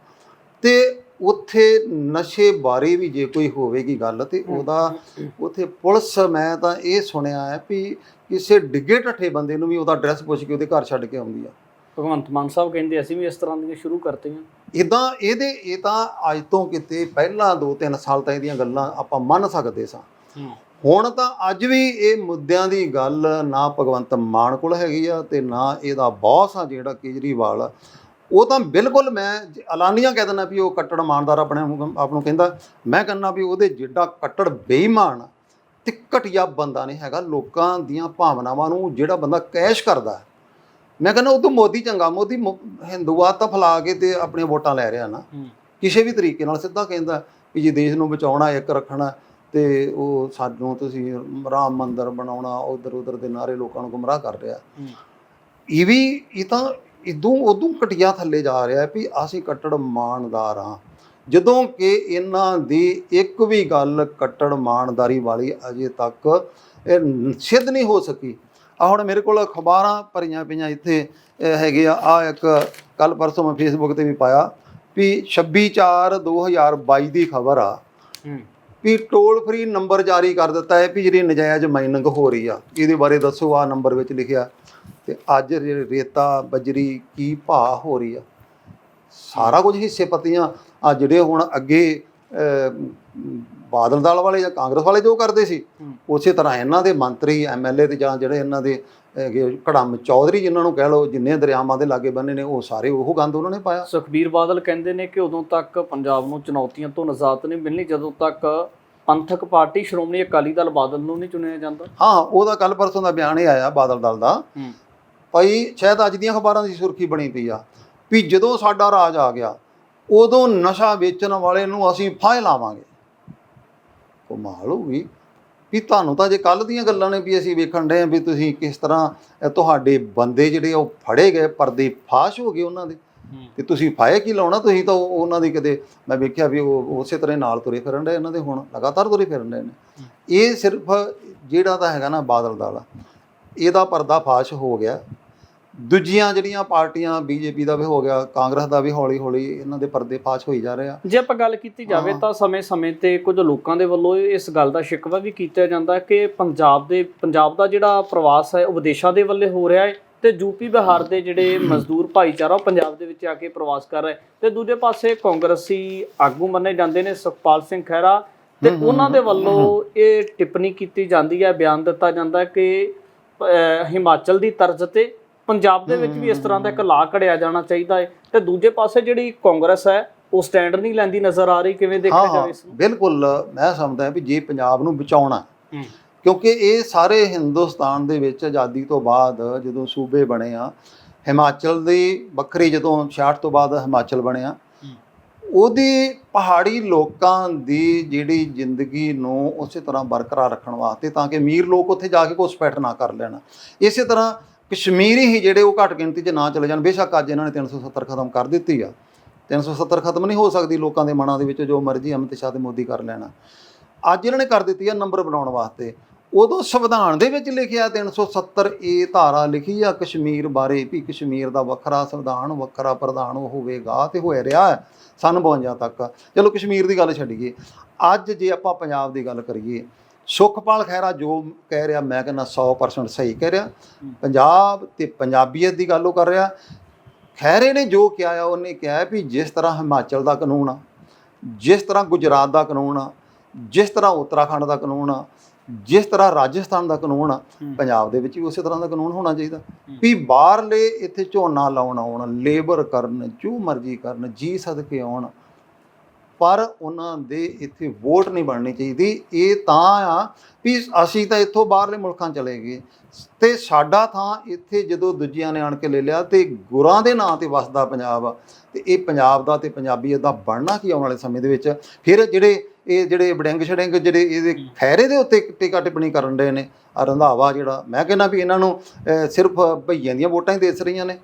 ਤੇ ਉੱਥੇ ਨਸ਼ੇ ਬਾਰੇ ਵੀ ਜੇ ਕੋਈ ਹੋਵੇਗੀ ਗੱਲ ਤੇ ਉਹਦਾ ਉੱਥੇ ਪੁਲਿਸ ਮੈਂ ਤਾਂ ਇਹ ਸੁਣਿਆ ਹੈ ਵੀ ਕਿਸੇ ਡਿੱਗੇ ਢੱਠੇ ਬੰਦੇ ਨੂੰ ਵੀ ਉਹਦਾ ਐਡਰੈਸ ਪੁੱਛ ਕੇ ਉਹਦੇ ਘਰ ਛੱਡ ਕੇ ਆਉਂਦੀ ਆ। ਭਗਵੰਤ ਮਾਨ ਸਾਹਿਬ ਕਹਿੰਦੇ ਅਸੀਂ ਵੀ ਇਸ ਤਰ੍ਹਾਂ ਦੀਆਂ ਸ਼ੁਰੂ ਕਰਤੀਆਂ। ਇਦਾਂ ਇਹਦੇ ਇਹ ਤਾਂ ਅੱਜ ਤੋਂ ਕਿਤੇ ਪਹਿਲਾਂ 2-3 ਸਾਲ ਤਾਂ ਇਹਦੀਆਂ ਗੱਲਾਂ ਆਪਾਂ ਮੰਨ ਸਕਦੇ ਸਾਂ। ਹੁਣ ਤਾਂ ਅੱਜ ਵੀ ਇਹ ਮੁੱਦਿਆਂ ਦੀ ਗੱਲ ਨਾ ਭਗਵੰਤ ਮਾਨ ਕੋਲ ਹੈਗੀ ਆ ਤੇ ਨਾ ਇਹਦਾ ਬੌਸ ਆ ਜਿਹੜਾ ਕੇਜਰੀਵਾਲ। ਉਹ ਤਾਂ ਬਿਲਕੁਲ ਮੈਂ ਐਲਾਨੀਆਂ ਕਹਿ ਦਿੰਦਾ ਵੀ ਉਹ ਕੱਟੜ ਇਮਾਨਦਾਰ ਆਪਣੇ ਆਪ ਨੂੰ ਕਹਿੰਦਾ। ਮੈਂ ਕਹਿੰਦਾ ਵੀ ਉਹਦੇ ਜਿੱਡਾ ਕੱਟੜ ਬੇਈਮਾਨ ਤੇ ਘਟੀਆ ਬੰਦਾ ਨਹੀਂ ਹੈਗਾ। ਲੋਕਾਂ ਦੀਆਂ ਭਾਵਨਾਵਾਂ ਨੂੰ ਜਿਹੜਾ ਬੰਦਾ ਕੈਸ਼ ਕਰਦਾ। ਮੈਂ ਕਹਿੰਦਾ ਉਹ ਤੋਂ ਮੋਦੀ ਚੰਗਾ ਮੋਦੀ ਮੁ- ਹਿੰਦੂਵਾਦ ਤਾਂ ਫੈਲਾ ਕੇ ਤੇ ਆਪਣੀਆਂ ਵੋਟਾਂ ਲੈ ਰਿਹਾ ਨਾ। ਹੂੰ। ਕਿਸੇ ਵੀ ਤਰੀਕੇ ਨਾਲ ਸਿੱਧਾ ਕਹਿੰਦਾ ਵੀ ਜੇ ਦੇਸ਼ ਨੂੰ ਬਚਾਉਣਾ ਇੱਕ ਰੱਖਣਾ ਤੇ ਉਹ ਸਾਨੂੰ ਤੁਸੀਂ ਰਾਮ ਮੰਦਿਰ ਬਣਾਉਣਾ ਉਧਰ ਉਧਰ ਦੇ ਨਾਰੇ ਲੋਕਾਂ ਨੂੰ ਗੁੰਮਰਾਹ ਕਰ ਰਿਹਾ। ਹੂੰ। ਇਹ ਵੀ ਇਹ ਤਾਂ ਇਦੋਂ ਉਦੋਂ ਘਟੀਆ ਥੱਲੇ ਜਾ ਰਿਹਾ ਵੀ ਅਸੀਂ ਕੱਟੜ ਇਮਾਨਦਾਰ ਹਾਂ। ਜਦੋਂ ਕਿ ਇਹਨਾਂ ਦੀ ਇੱਕ ਵੀ ਗੱਲ ਕੱਟੜ ਮਾਨਦਾਰੀ ਵਾਲੀ ਅਜੇ ਤੱਕ ਇਹ ਸਿੱਧ ਨਹੀਂ ਹੋ ਸਕੀ। ਆ ਹੁਣ ਮੇਰੇ ਕੋਲ ਅਖਬਾਰਾਂ ਭਰੀਆਂ ਪਈਆਂ ਇੱਥੇ ਹੈਗੇ ਆ ਆ ਇੱਕ ਕੱਲ ਪਰਸੋਂ ਮੈਂ ਫੇਸਬੁੱਕ ਤੇ ਵੀ ਪਾਇਆ ਵੀ 26 4 2022 ਦੀ ਖਬਰ ਆ ਵੀ ਟੋਲ ਫ੍ਰੀ ਨੰਬਰ ਜਾਰੀ ਕਰ ਦਿੱਤਾ ਹੈ ਵੀ ਜਿਹੜੀ ਨਜਾਇਜ਼ ਮਾਈਨਿੰਗ ਹੋ ਰਹੀ ਆ ਇਹਦੇ ਬਾਰੇ ਦੱਸੋ ਆ ਨੰਬਰ ਵਿੱਚ ਲਿਖਿਆ ਤੇ ਅੱਜ ਜਿਹੜੇ ਰੇਤਾ ਬਜਰੀ ਕੀ ਭਾਅ ਹੋ ਰਹੀ ਆ। ਸਾਰਾ ਕੁਝ ਹਿੱਸੇ ਪੱਤੀਆਂ ਆ ਜਿਹੜੇ ਹੁਣ ਅੱਗੇ ਬਾਦਲ ਦਲ ਵਾਲੇ ਜਾਂ ਕਾਂਗਰਸ ਵਾਲੇ ਜੋ ਕਰਦੇ ਸੀ ਹੂੰ। ਉਸੇ ਤਰ੍ਹਾਂ ਇਹਨਾਂ ਦੇ ਮੰਤਰੀ ਐਮਐਲਏ ਤੇ ਜਾਂ ਜਿਹੜੇ ਇਹਨਾਂ ਦੇ ਕੜਮ ਚੌਧਰੀ ਜਿਨ੍ਹਾਂ ਨੂੰ ਕਹਿ ਲਓ ਜਿੰਨੇ ਦਰਿਆਵਾਂ ਦੇ ਲਾਗੇ ਬੰਨੇ ਨੇ ਉਹ ਸਾਰੇ ਉਹ ਗੰਦ ਉਹਨਾਂ ਨੇ ਪਾਇਆ। ਸੁਖਬੀਰ ਬਾਦਲ ਕਹਿੰਦੇ ਨੇ ਕਿ ਉਦੋਂ ਤੱਕ ਪੰਜਾਬ ਨੂੰ ਚੁਣੌਤੀਆਂ ਤੋਂ ਨਜ਼ਾਤ ਨਹੀਂ ਮਿਲਣੀ ਜਦੋਂ ਤੱਕ ਪੰਥਕ ਪਾਰਟੀ ਸ਼੍ਰੋਮਣੀ ਅਕਾਲੀ ਦਲ ਬਾਦਲ ਨੂੰ ਨਹੀਂ ਚੁਣਿਆ ਜਾਂਦਾ। ਹਾਂ ਉਹਦਾ ਕੱਲ ਪਰਸੋਂ ਦਾ ਬਿਆਨ ਇਹ ਆਇਆ ਬਾਦਲ ਦਲ ਦਾ ਹੂੰ। ਭਾਈ ਸ਼ਾਇਦ ਅੱਜ ਦੀਆਂ ਅਖਬਾਰਾਂ ਦੀ ਸੁਰਖੀ ਬਣੀ ਪਈ ਆ ਵੀ ਜਦੋਂ ਸਾਡਾ ਰਾਜ ਆ ਗਿਆ ਉਦੋਂ ਨਸ਼ਾ ਵੇਚਣ ਵਾਲੇ ਨੂੰ ਅਸੀਂ ਫਾਇ ਲਾਵਾਂਗੇ ਕਮਾਲ ਹੋ ਗਈ। ਵੀ ਤੁਹਾਨੂੰ ਤਾਂ ਜੇ ਕੱਲ ਦੀਆਂ ਗੱਲਾਂ ਨੇ ਵੀ ਅਸੀਂ ਵੇਖਣ ਰਹੇ ਹਾਂ ਵੀ ਤੁਸੀਂ ਕਿਸ ਤਰ੍ਹਾਂ ਤੁਹਾਡੇ ਬੰਦੇ ਜਿਹੜੇ ਉਹ ਫੜੇ ਗਏ ਪਰਦੇ ਫਾਸ਼ ਹੋ ਗਏ ਉਹਨਾਂ ਦੇ। ਤੇ ਤੁਸੀਂ ਫਾਇ ਕੀ ਲਾਉਣਾ ਤੁਸੀਂ ਤਾਂ ਉਹ- ਉਹਨਾਂ ਦੀ ਕਦੇ ਮੈਂ ਵੇਖਿਆ ਵੀ ਉਹ ਉਸੇ ਤਰ੍ਹਾਂ ਨਾਲ ਤੁਰੇ ਫਿਰਨ ਰਹੇ ਇਹਨਾਂ ਦੇ ਹੁਣ ਲਗਾਤਾਰ ਤੁਰੇ ਫਿਰਨ ਰਹੇ ਨੇ। ਇਹ ਸਿਰਫ ਜਿਹੜਾ ਤਾਂ ਹੈਗਾ ਨਾ ਬਾਦਲ ਦਾ ਇਹਦਾ ਪਰਦਾ ਫਾਸ਼ ਹੋ ਗਿਆ। ਦੂਜੀਆਂ ਜਿਹੜੀਆਂ ਪਾਰਟੀਆਂ ਬੀਜੇਪੀ ਦਾ ਵੀ ਹੋ ਗਿਆ ਕਾਂਗਰਸ ਦਾ ਵੀ ਹੌਲੀ ਹੌਲੀ ਇਹਨਾਂ ਦੇ ਪਰਦੇ ਫਾਸ਼ ਹੋਈ ਜਾ ਰਹੇ ਆ। ਜੇ ਆਪਾਂ ਗੱਲ ਕੀਤੀ ਜਾਵੇ। ਤਾਂ ਸਮੇਂ-ਸਮੇਂ ਤੇ ਕੁਝ ਲੋਕਾਂ ਦੇ ਵੱਲੋਂ ਇਸ ਗੱਲ ਦਾ ਸ਼ਿਕਵਾ ਵੀ ਕੀਤਾ ਜਾਂਦਾ ਕਿ ਪੰਜਾਬ ਦੇ ਪੰਜਾਬ ਦਾ ਜਿਹੜਾ ਪ੍ਰਵਾਸ ਹੈ ਉਹ ਵਿਦੇਸ਼ਾਂ ਦੇ ਵੱਲੇ ਹੋ ਰਿਹਾ ਹੈ ਤੇ ਯੂਪੀ ਬਿਹਾਰ ਦੇ ਜਿਹੜੇ ਮਜ਼ਦੂਰ ਭਾਈਚਾਰਾ ਉਹ ਪੰਜਾਬ ਦੇ ਵਿੱਚ ਆ ਕੇ ਪ੍ਰਵਾਸ ਕਰ ਰਿਹਾ ਤੇ ਦੂਜੇ ਪਾਸੇ ਕਾਂਗਰਸੀ ਆਗੂ ਮੰਨੇ ਜਾਂਦੇ ਨੇ ਸੁਖਪਾਲ ਸਿੰਘ ਖਹਿਰਾ ਤੇ ਉਹਨਾਂ ਦੇ ਵੱਲੋਂ ਇਹ ਟਿੱਪਣੀ ਕੀਤੀ ਜਾਂਦੀ ਹੈ ਬਿਆਨ ਦਿੱਤਾ ਜਾਂਦਾ ਕਿ ਹਿਮਾਚਲ ਦੀ ਤਰਜ਼ ਤੇ ਪੰਜਾਬ ਦੇ ਵਿੱਚ ਵੀ ਇਸ ਤਰ੍ਹਾਂ ਦਾ ਇੱਕ ਲਾ ਘੜਿਆ ਜਾਣਾ ਚਾਹੀਦਾ ਹੈ ਤੇ ਦੂਜੇ ਪਾਸੇ ਜਿਹੜੀ ਕਾਂਗਰਸ ਹੈ ਉਹ ਸਟੈਂਡ ਨਹੀਂ ਲੈਂਦੀ ਨਜ਼ਰ ਆ ਰਹੀ ਕਿਵੇਂ ਦੇਖਿਆ ਜਾਵੇ ਇਸ ਨੂੰ? ਬਿਲਕੁਲ। ਮੈਂ ਸਮਝਦਾ ਵੀ ਜੇ ਪੰਜਾਬ ਨੂੰ ਬਚਾਉਣਾ ਕਿਉਂਕਿ ਇਹ ਸਾਰੇ ਹਿੰਦੁਸਤਾਨ ਦੇ ਵਿੱਚ ਆਜ਼ਾਦੀ ਤੋਂ ਬਾਅਦ ਜਦੋਂ ਸੂਬੇ ਬਣੇ ਆ ਹਿਮਾਚਲ ਦੀ ਵੱਖਰੀ ਜਦੋਂ 66 ਤੋਂ ਬਾਅਦ ਹਿਮਾਚਲ ਬਣਿਆ। ਉਹਦੀ ਪਹਾੜੀ ਲੋਕਾਂ ਦੀ ਜਿਹੜੀ ਜ਼ਿੰਦਗੀ ਨੂੰ ਉਸੇ ਤਰ੍ਹਾਂ ਬਰਕਰਾਰ ਰੱਖਣ ਵਾਸਤੇ ਤਾਂ ਕਿ ਅਮੀਰ ਲੋਕ ਉੱਥੇ ਜਾ ਕੇ ਘੁਸਪੈਠ ਨਾ ਕਰ ਲੈਣ। ਇਸੇ ਤਰ੍ਹਾਂ ਕਸ਼ਮੀਰੀ ਹੀ ਜਿਹੜੇ ਉਹ ਘੱਟ ਗਿਣਤੀ 'ਚ ਨਾ ਚਲੇ ਜਾਣ। ਬੇਸ਼ੱਕ ਅੱਜ ਇਹਨਾਂ ਨੇ 370 ਖਤਮ ਕਰ ਦਿੱਤੀ ਆ। 370 ਖਤਮ ਨਹੀਂ ਹੋ ਸਕਦੀ ਲੋਕਾਂ ਦੇ ਮਨਾਂ ਦੇ ਵਿੱਚ ਜੋ ਮਰਜ਼ੀ ਅਮਿਤ ਸ਼ਾਹ ਤੇ ਮੋਦੀ ਕਰ ਲੈਣਾ। ਅੱਜ ਇਹਨਾਂ ਨੇ ਕਰ ਦਿੱਤੀ ਆ ਨੰਬਰ ਬਣਾਉਣ ਵਾਸਤੇ। ਉਦੋਂ ਸੰਵਿਧਾਨ ਦੇ ਵਿੱਚ ਲਿਖਿਆ 370 ਏ ਧਾਰਾ ਲਿਖੀ ਆ, ਕਸ਼ਮੀਰ ਬਾਰੇ ਵੀ ਕਸ਼ਮੀਰ ਦਾ ਵੱਖਰਾ ਸੰਵਿਧਾਨ, ਵੱਖਰਾ ਪ੍ਰਧਾਨ ਹੋਵੇਗਾ ਤੇ ਹੋਇਆ ਰਿਹਾ ਹੈ ਸਨ 52 ਤੱਕ। ਚਲੋ ਕਸ਼ਮੀਰ ਦੀ ਗੱਲ ਛੱਡੀਏ। ਅੱਜ ਜੇ ਆਪਾਂ ਪੰਜਾਬ ਦੀ ਗੱਲ ਕਰੀਏ ਸੁਖਪਾਲ ਖਹਿਰਾ ਜੋ ਕਹਿ ਰਿਹਾ ਮੈਂ ਕਹਿੰਦਾ 100% ਸਹੀ ਕਹਿ ਰਿਹਾ ਪੰਜਾਬ ਤੇ ਪੰਜਾਬੀਅਤ ਦੀ ਗੱਲ ਉਹ ਕਰ ਰਿਹਾ ਖਹਿਰੇ ਨੇ ਜੋ ਕਿਹਾ ਆ ਉਹਨੇ ਕਿਹਾ ਵੀ ਜਿਸ ਤਰ੍ਹਾਂ ਹਿਮਾਚਲ ਦਾ ਕਾਨੂੰਨ ਆ ਜਿਸ ਤਰ੍ਹਾਂ ਗੁਜਰਾਤ ਦਾ ਕਾਨੂੰਨ ਆ ਜਿਸ ਤਰ੍ਹਾਂ ਉੱਤਰਾਖੰਡ ਦਾ ਕਾਨੂੰਨ ਆ ਜਿਸ ਤਰ੍ਹਾਂ ਰਾਜਸਥਾਨ ਦਾ ਕਾਨੂੰਨ ਆ। ਪੰਜਾਬ ਦੇ ਵਿੱਚ ਵੀ ਉਸੇ ਤਰ੍ਹਾਂ ਦਾ ਕਾਨੂੰਨ ਹੋਣਾ ਚਾਹੀਦਾ। ਵੀ ਬਾਹਰਲੇ ਇੱਥੇ ਝੋਨਾ ਲਾਉਣ ਆਉਣ ਲੇਬਰ ਕਰਨ ਜੋ ਮਰਜ਼ੀ ਕਰਨ ਜੀ ਸਦਕੇ ਆਉਣ ਪਰ ਉਹਨਾਂ ਦੇ ਇੱਥੇ ਵੋਟ ਨਹੀਂ ਬਣਨੀ ਚਾਹੀਦੀ। ਇਹ ਤਾਂ ਆ ਵੀ ਅਸੀਂ ਤਾਂ ਇੱਥੋਂ ਬਾਹਰਲੇ ਮੁਲਕਾਂ ਚਲੇ ਗਏ। ਤੇ ਸਾਡਾ ਥਾਂ ਇੱਥੇ ਜਦੋਂ ਦੂਜਿਆਂ ਨੇ ਆਣ ਕੇ ਲੈ ਲਿਆ ਤੇ ਗੁਰਾਂ ਦੇ ਨਾਂ ਤੇ ਵਸਦਾ ਪੰਜਾਬ। ਆ ਤੇ ਇਹ ਪੰਜਾਬ ਦਾ ਤੇ ਪੰਜਾਬੀਅਤ ਦਾ ਬਣਨਾ ਕੀ ਆਉਣ ਵਾਲੇ ਸਮੇਂ ਦੇ ਵਿੱਚ? ਫਿਰ ਜਿਹੜੇ ਇਹ ਜਿਹੜੇ ਬੜਿੰਗ ਛੜਿੰਗ ਜਿਹੜੇ ਇਹਦੇ ਖੈਰੇ ਦੇ ਉੱਤੇ ਟਿਕਾ ਟਿੱਪਣੀ ਕਰਨ ਦੇ ਨੇ ਆ ਰੰਧਾਵਾ ਜਿਹੜਾ, ਮੈਂ ਕਹਿੰਦਾ ਵੀ ਇਹਨਾਂ ਨੂੰ ਸਿਰਫ ਭਈਆਂ ਦੀਆਂ ਵੋਟਾਂ ਹੀ ਦੇ ਰਹੀਆਂ ਨੇ।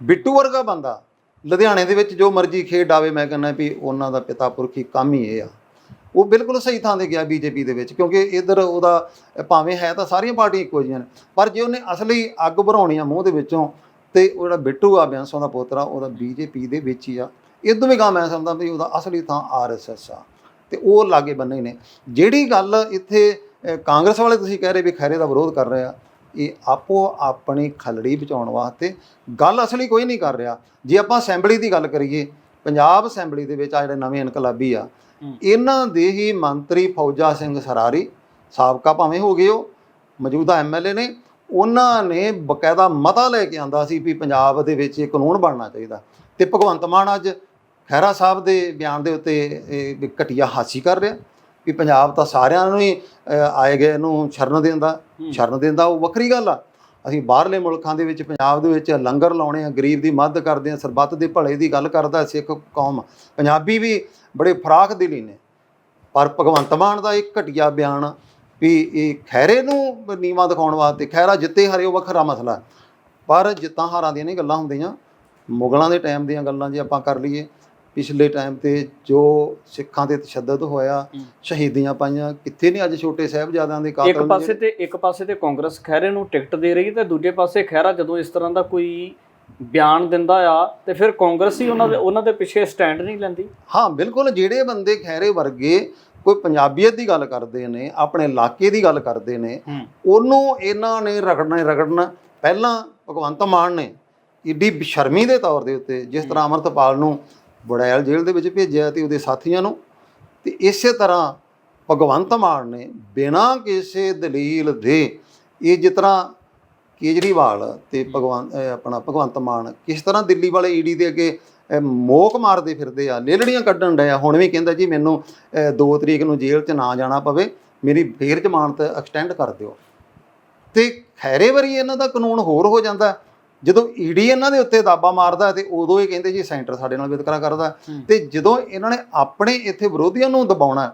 ਬਿੱਟੂ ਵਰਗਾ ਬੰਦਾ ਲੁਧਿਆਣੇ ਦੇ ਵਿੱਚ ਜੋ ਮਰਜ਼ੀ ਖੇਡ ਆਵੇ, ਮੈਂ ਕਹਿੰਦਾ ਵੀ ਉਹਨਾਂ ਦਾ ਪਿਤਾ ਪੁਰਖੀ ਕੰਮ ਹੀ ਇਹ ਆ। ਉਹ ਬਿਲਕੁਲ ਸਹੀ ਥਾਂ ਤੇ ਗਿਆ ਬੀਜੇਪੀ ਦੇ ਵਿੱਚ, ਕਿਉਂਕਿ ਇਧਰ ਉਹਦਾ ਭਾਵੇਂ ਹੈ ਤਾਂ ਸਾਰੀਆਂ ਪਾਰਟੀਆਂ ਇੱਕੋ ਜਿਹੀਆਂ ਨੇ, ਪਰ ਜੇ ਉਹਨੇ ਅਸਲੀ ਅੱਗ ਭਰਾਉਣੀ ਆ ਮੂੰਹ ਦੇ ਵਿੱਚੋਂ ਤੇ ਉਹ ਜਿਹੜਾ ਬਿੱਟੂ ਆ ਬਿਆੰਸੋਂ ਦਾ ਪੋਤਰਾ, ਉਹਦਾ ਬੀਜੇਪੀ ਦੇ ਵਿੱਚ ਹੀ ਆ ਇਦੋਂ ਵੀ ਗਾ ਮੈਂ ਸਮਝਦਾ ਵੀ ਉਹਦਾ ਅਸਲੀ ਥਾਂ ਆਰਐਸਐਸ ਆ। ਤੇ ਉਹ ਲਾਗੇ ਬੰਨੇ ਨੇ। ਜਿਹੜੀ ਗੱਲ ਇੱਥੇ ਕਾਂਗਰਸ ਵਾਲੇ ਤੁਸੀਂ ਕਹਿ ਰਹੇ ਵੀ ਖੈਰੇ ਦਾ ਵਿਰੋਧ ਕਰ ਰਹੇ ਆ ਇਹ ਆਪੋ ਆਪਣੀ ਖਲੜੀ ਬਚਾਉਣ ਵਾਸਤੇ ਗੱਲ ਅਸਲੀ ਕੋਈ ਨਹੀਂ ਕਰ ਰਿਹਾ। ਜੇ ਆਪਾਂ ਅਸੈਂਬਲੀ ਦੀ ਗੱਲ ਕਰੀਏ ਪੰਜਾਬ ਅਸੈਂਬਲੀ ਦੇ ਵਿੱਚ ਆ ਜਿਹੜੇ ਨਵੇਂ ਇਨਕਲਾਬੀ ਆ। ਇਹਨਾਂ ਦੇ ਹੀ ਮੰਤਰੀ ਫੌਜਾ ਸਿੰਘ ਸਰਾਰੀ ਸਾਬਕਾ ਭਾਵੇਂ ਹੋ ਗਏ ਉਹ ਮੌਜੂਦਾ ਐਮਐਲਏ ਨੇ ਉਹਨਾਂ ਨੇ ਬਕਾਇਦਾ ਮਤਾ ਲੈ ਕੇ ਆਂਦਾ ਸੀ ਵੀ ਪੰਜਾਬ ਦੇ ਵਿੱਚ ਇਹ ਕਾਨੂੰਨ ਬਣਨਾ ਚਾਹੀਦਾ। ਤੇ ਭਗਵੰਤ ਮਾਨ ਅੱਜ ਖਹਿਰਾ ਸਾਹਿਬ ਦੇ ਬਿਆਨ ਦੇ ਉੱਤੇ ਇਹ ਘਟੀਆ ਹਾਸੀ ਕਰ ਰਿਹਾ। ਵੀ ਪੰਜਾਬ ਤਾਂ ਸਾਰਿਆਂ ਨੂੰ ਹੀ ਆਏ ਗਏ ਨੂੰ ਸ਼ਰਨ ਦਿੰਦਾ। ਸ਼ਰਨ ਦਿੰਦਾ ਉਹ ਵੱਖਰੀ ਗੱਲ ਆ। ਅਸੀਂ ਬਾਹਰਲੇ ਮੁਲਕਾਂ ਦੇ ਵਿੱਚ ਪੰਜਾਬ ਦੇ ਵਿੱਚ ਲੰਗਰ ਲਾਉਣੇ ਆ ਗਰੀਬ ਦੀ ਮਦਦ ਕਰਦੇ ਆ ਸਰਬੱਤ ਦੇ ਭਲੇ ਦੀ ਗੱਲ ਕਰਦਾ ਸਿੱਖ ਕੌਮ। ਪੰਜਾਬੀ ਵੀ ਬੜੇ ਫਰਾਖ ਦਿਲੀ ਨੇ। ਪਰ ਭਗਵੰਤ ਮਾਨ ਦਾ ਇੱਕ ਘਟੀਆ ਬਿਆਨ ਵੀ ਇਹ ਖੈਰੇ ਨੂੰ ਨੀਵਾ ਦਿਖਾਉਣ ਵਾਸਤੇ ਖੈਰਾ ਜਿੱਤੇ ਹਾਰੇ ਉਹ ਵੱਖਰਾ ਮਸਲਾ। ਪਰ ਜਿੱਤਾਂ ਹਾਰਾਂ ਦੀਆਂ ਨਹੀਂ ਗੱਲਾਂ ਹੁੰਦੀਆਂ। ਮੁਗਲਾਂ ਦੇ ਟਾਈਮ ਦੀਆਂ ਗੱਲਾਂ ਜੇ ਆਪਾਂ ਕਰ ਲਈਏ ਪਿਛਲੇ ਟਾਈਮ ਤੇ ਜੋ ਸਿੱਖਾਂ ਤੇ ਤਸ਼ੱਦਦ ਹੋਇਆ। ਸ਼ਹੀਦੀਆਂ ਪਾਈਆਂ ਕਿੱਥੇ ਨੇ ਅੱਜ ਛੋਟੇ ਸਾਹਿਬਜ਼ਾਦਿਆਂ ਦੇ ਕਾਤਲ ਇੱਕ ਪਾਸੇ? ਤੇ ਇੱਕ ਪਾਸੇ ਤੇ ਕਾਂਗਰਸ ਖਹਿਰੇ ਨੂੰ ਟਿਕਟ ਦੇ ਰਹੀ ਤੇ ਦੂਜੇ ਪਾਸੇ ਖਹਿਰਾ ਜਦੋਂ ਇਸ ਤਰ੍ਹਾਂ ਦਾ ਕੋਈ ਬਿਆਨ ਦਿੰਦਾ ਆ ਤੇ ਫਿਰ ਕਾਂਗਰਸ ਹੀ ਉਹਨਾਂ ਦੇ ਉਹਨਾਂ ਦੇ ਪਿੱਛੇ ਸਟੈਂਡ ਨਹੀਂ ਲੈਂਦੀ ਹਾਂ ਬਿਲਕੁਲ ਜਿਹੜੇ ਬੰਦੇ ਖੈਰੇ ਵਰਗੇ ਕੋਈ ਪੰਜਾਬੀਅਤ ਦੀ ਗੱਲ ਕਰਦੇ ਨੇ ਆਪਣੇ ਇਲਾਕੇ ਦੀ ਗੱਲ ਕਰਦੇ ਨੇ ਉਹਨੂੰ ਇਹਨਾਂ ਨੇ ਰਗੜਨਾ ਰਗੜਨਾ ਪਹਿਲਾਂ ਭਗਵੰਤ ਮਾਨ ਨੇ ਈਡੀ ਬੇਸ਼ਰਮੀ ਦੇ ਤੌਰ ਦੇ ਉੱਤੇ ਜਿਸ ਤਰ੍ਹਾਂ ਅਮਰਤਪਾਲ ਨੂੰ ਬੜੈਲ ਜੇਲ੍ਹ ਦੇ ਵਿੱਚ ਭੇਜਿਆ ਤੇ ਉਹਦੇ ਸਾਥੀਆਂ ਨੂੰ। ਤੇ ਇਸੇ ਤਰ੍ਹਾਂ ਭਗਵੰਤ ਮਾਨ ਨੇ ਬਿਨਾਂ ਕਿਸੇ ਦਲੀਲ ਦੇ ਇਹ ਜਿਸ ਤਰ੍ਹਾਂ ਕੇਜਰੀਵਾਲ ਤੇ ਭਗਵੰਤ ਅਹ ਆਪਣਾ ਭਗਵੰਤ ਮਾਨ ਕਿਸ ਤਰ੍ਹਾਂ ਦਿੱਲੀ ਵਾਲੇ ਈਡੀ ਦੇ ਅੱਗੇ ਮੋਕ ਮਾਰਦੇ ਫਿਰਦੇ ਆ ਲੇਲੜੀਆਂ ਕੱਢਣ ਡਏ ਆ। ਹੁਣ ਵੀ ਕਹਿੰਦਾ ਜੀ ਮੈਨੂੰ 2 ਤਰੀਕ ਨੂੰ ਜੇਲ੍ਹ 'ਚ ਨਾ ਜਾਣਾ ਪਵੇ ਮੇਰੀ ਫੇਰ ਜ਼ਮਾਨਤ ਐਕਸਟੈਂਡ ਕਰ ਦਿਓ। ਤੇ ਖੈਰੇ ਵਾਰੀ ਇਹਨਾਂ ਦਾ ਕਾਨੂੰਨ ਹੋਰ ਹੋ ਜਾਂਦਾ। ਜਦੋਂ ਈਡੀ ਇਹਨਾਂ ਦੇ ਉੱਤੇ ਦਾਬਾ ਮਾਰਦਾ ਤੇ ਉਦੋਂ ਇਹ ਕਹਿੰਦੇ ਜੀ ਸੈਂਟਰ ਸਾਡੇ ਨਾਲ ਵਿਤਕਰਾ ਕਰਦਾ। ਤੇ ਜਦੋਂ ਇਹਨਾਂ ਨੇ ਆਪਣੇ ਇੱਥੇ ਵਿਰੋਧੀਆਂ ਨੂੰ ਦਬਾਉਣਾ